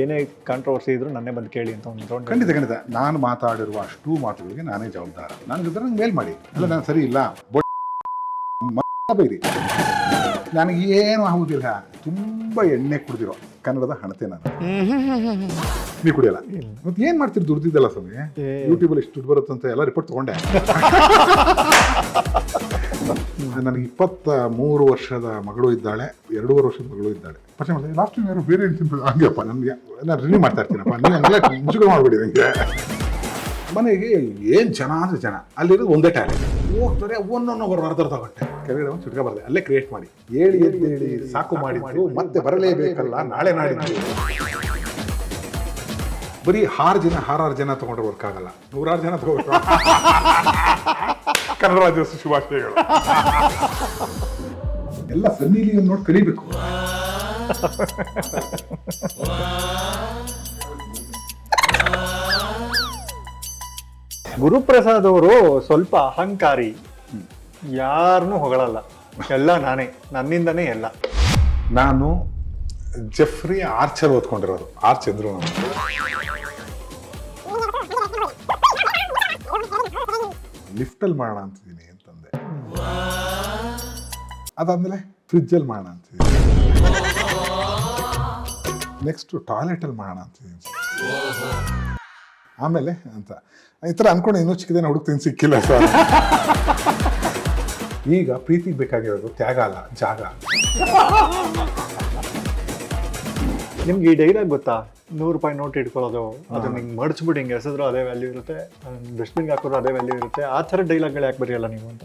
ಏನೇ ಕಾಂಟ್ರವರ್ಸಿ ಇದ್ರು ನನ್ನೇ ಬಂದು ಕೇಳಿ ಅಂತ ಒಂದು ಖಂಡಿತ ಖಂಡಿತ. ನಾನು ಮಾತಾಡಿರುವ ಅಷ್ಟು ಮಾತುಗಳಿಗೆ ನಾನೇ ಜವಾಬ್ದಾರ. ನನಗೆ ನಂಗೆ ಮೇಲ್ ಮಾಡಿ. ಅಲ್ಲ ನಾನು ಸರಿ ಇಲ್ಲ. ಬೈರಿ ನನಗೆ ಏನು ಆಗುದಿಲ್ಲ. ತುಂಬಾ ಎಣ್ಣೆ ಕುಡ್ದಿರೋ. ಕನ್ನಡದ ಹಣತೆ ನಾನು. ನೀವು ಕುಡಿಯಲ್ಲ? ಮತ್ತೆ ಏನ್ ಮಾಡ್ತೀರಿ ದುಡ್ದಿದ್ದಲ್ಲ ಸ್ವಾಮಿ? ಯೂಟ್ಯೂಬಲ್ಲಿ ಎಷ್ಟು ದುಡ್ಡು ಬರುತ್ತೆ ಅಂತ ಎಲ್ಲ ರಿಪೋರ್ಟ್ ತಗೊಂಡೆ. ನನಗೆ ಇಪ್ಪತ್ತ ಮೂರು ವರ್ಷದ ಮಗಳು ಇದ್ದಾಳೆ ಎರಡೂವರೆ ವರ್ಷದ ಮಗಳು ಇದ್ದಾಳೆ. ಪರಿಚಯ ಮಾಡಿದೆ ಲಾಸ್ಟ್ ಟೈಮ್ ಯಾರು ಬೇರೆ ಹಂಗೆಪ್ಪ ನನಗೆ ನಾನು ರಿನ್ಯೂ ಮಾಡ್ತಾ ಇರ್ತೀನಪ್ಪ ನೀವು ಹಂಗೆಲ್ಲ ಮುಜುಗ ಮಾಡ್ಬಿಡಿ ನನಗೆ ಮನೆಗೆ ಏನು ಜನ ಅಂದ್ರೆ ಜನ. ಅಲ್ಲಿರೋದು ಒಂದೇ ಟ್ಯಾಲೆಂಟ್ ಹೋಗ್ತಾರೆ ಒಂದೊಂದು ಒಬ್ಬರು ಅರ್ಧ ಅರ್ಧ ಗಂಟೆ ಕೆಳಗಡೆ ಒಂದು ಚುಟ್ಕ ಬರ್ದೆ ಅಲ್ಲೇ ಕ್ರಿಯೇಟ್ ಮಾಡಿ. ಹೇಳಿ ಎದ್ದು ಹೇಳಿ ಸಾಕು ಮಾಡಿದ್ದು ಮತ್ತೆ ಬರಲೇಬೇಕಲ್ಲ ನಾಳೆ ನಾಡಿದ್ದು. ಬರೀ ಆರು ಜನ ಆರಾರು ಜನ ತಗೊಂಡ್ರೆ ವರ್ಕ್ ಆಗಲ್ಲ. ನೂರಾರು ಜನ ತಗೋಬೇಕು ಕನ್ನಡ ರಾಜ್ಯೋತ್ಸವ ಶುಭಾಶಯಗಳು. ಎಲ್ಲ ಸನ್ನಿಲಿಯನ್ನು ನೋಡಿ ಕಲಿಬೇಕು. ಗುರುಪ್ರಸಾದ್ ಅವರು ಸ್ವಲ್ಪ ಅಹಂಕಾರಿ. ಯಾರನ್ನೂ ಹೊಗಳಲ್ಲ. ಎಲ್ಲ ನಾನೇ. ನನ್ನಿಂದನೇ ಎಲ್ಲ. ನಾನು ಜೆಫ್ರಿ ಆರ್ಚರ್ ಓದ್ಕೊಂಡಿರೋದು. ಆರ್ಚ್ ಇದ್ರು ಲಿಫ್ಟಲ್ಲಿ ಮಾಡೋಣ ಅಂತಿದ್ದೀನಿ ಅಂತಂದೆ. ಅದಾದ್ಮೇಲೆ ಫ್ರಿಜ್ಜಲ್ಲಿ ಮಾಡೋಣ ಅಂತಿದ್ದೀನಿ. ನೆಕ್ಸ್ಟು ಟಾಯ್ಲೆಟಲ್ಲಿ ಮಾಡೋಣ ಅಂತಿದ್ದೀನಿ. ಆಮೇಲೆ ಅಂತ. ಈ ಥರ ಅನ್ಕೊಂಡು ಇನ್ನೂ ಚಿಕ್ಕದೇನ ಹುಡುಕ್ತೀನಿ ಸಿಕ್ಕಿಲ್ಲ ಸರ್. ಈಗ ಪ್ರೀತಿಗೆ ಬೇಕಾಗಿರೋದು ತ್ಯಾಗ ಅಲ್ಲ ಜಾಗ. ನಿಮ್ಗೆ ಈ ಡೈಲಾಗ್ ಗೊತ್ತಾ? ನೂರು ರೂಪಾಯಿ ನೋಟ್ ಇಟ್ಕೊಳ್ಳೋದು ಅದನ್ನ ಹಿಂಗೆ ಮಡ್ಚ್ಬಿಟ್ಟು ಹಿಂಗೆ ಎಸೆದ್ರು ಅದೇ ವ್ಯಾಲ್ಯೂ ಇರುತ್ತೆ ಡಸ್ಟ್ಬಿನ್ಗೆ ಹಾಕೋರು ಅದೇ ವ್ಯಾಲ್ಯೂ ಇರುತ್ತೆ. ಆ ಥರ ಡೈಲಾಗ್ಗಳು ಯಾಕೆ ಬರೆಯಲ್ಲ ನೀವು ಅಂತ?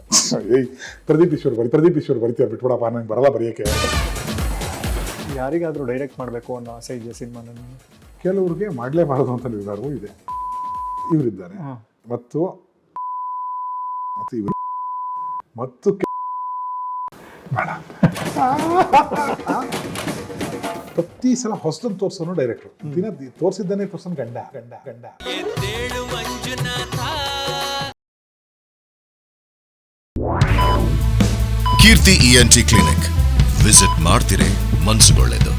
ಏಯ್ ಪ್ರದೀಪ್ ಈಶ್ವರ್ ಬರಿ ಪ್ರದೀಪ್ ಈಶ್ವರ್ ಬರಿತೀಯ? ಬಿಟ್ಬಿಡಪ್ಪ ನಂಗೆ ಬರಲ್ಲ ಬರೆಯೋಕ್ಕೆ. ಯಾರಿಗಾದರೂ ಡೈರೆಕ್ಟ್ ಮಾಡಬೇಕು ಅನ್ನೋ ಆಸೆ ಇದೆಯಾ ಸಿನಿಮಾನ ಕೆಲವ್ರಿಗೆ ಮಾಡಲೇಬಾರದು ಅಂತ ನಿರ್ಧಾರವೂ ಇದೆ. ಇವರಿದ್ದಾರೆ. ಮತ್ತು ಮತ್ತು ಇವರು. ಮತ್ತು ಬೇಡ. ಪ್ರತಿ ಸಲ ಹೊಸದನ್ನು ತೋರಿಸೋನು ಡೈರೆಕ್ಟ್ರು ದಿನ ತೋರಿಸಿದ್ದಾನೆ ಪರ್ಸನ್ ಗಂಡ. ಗಂಡ ಗಂಡ. ಕೀರ್ತಿ ಇಎನ್ಟಿ ಕ್ಲಿನಿಕ್ ವಿಸಿಟ್ ಮಾಡ್ತಿರೇ ಮನ್ಸುಗೊಳ್ಳೆದು.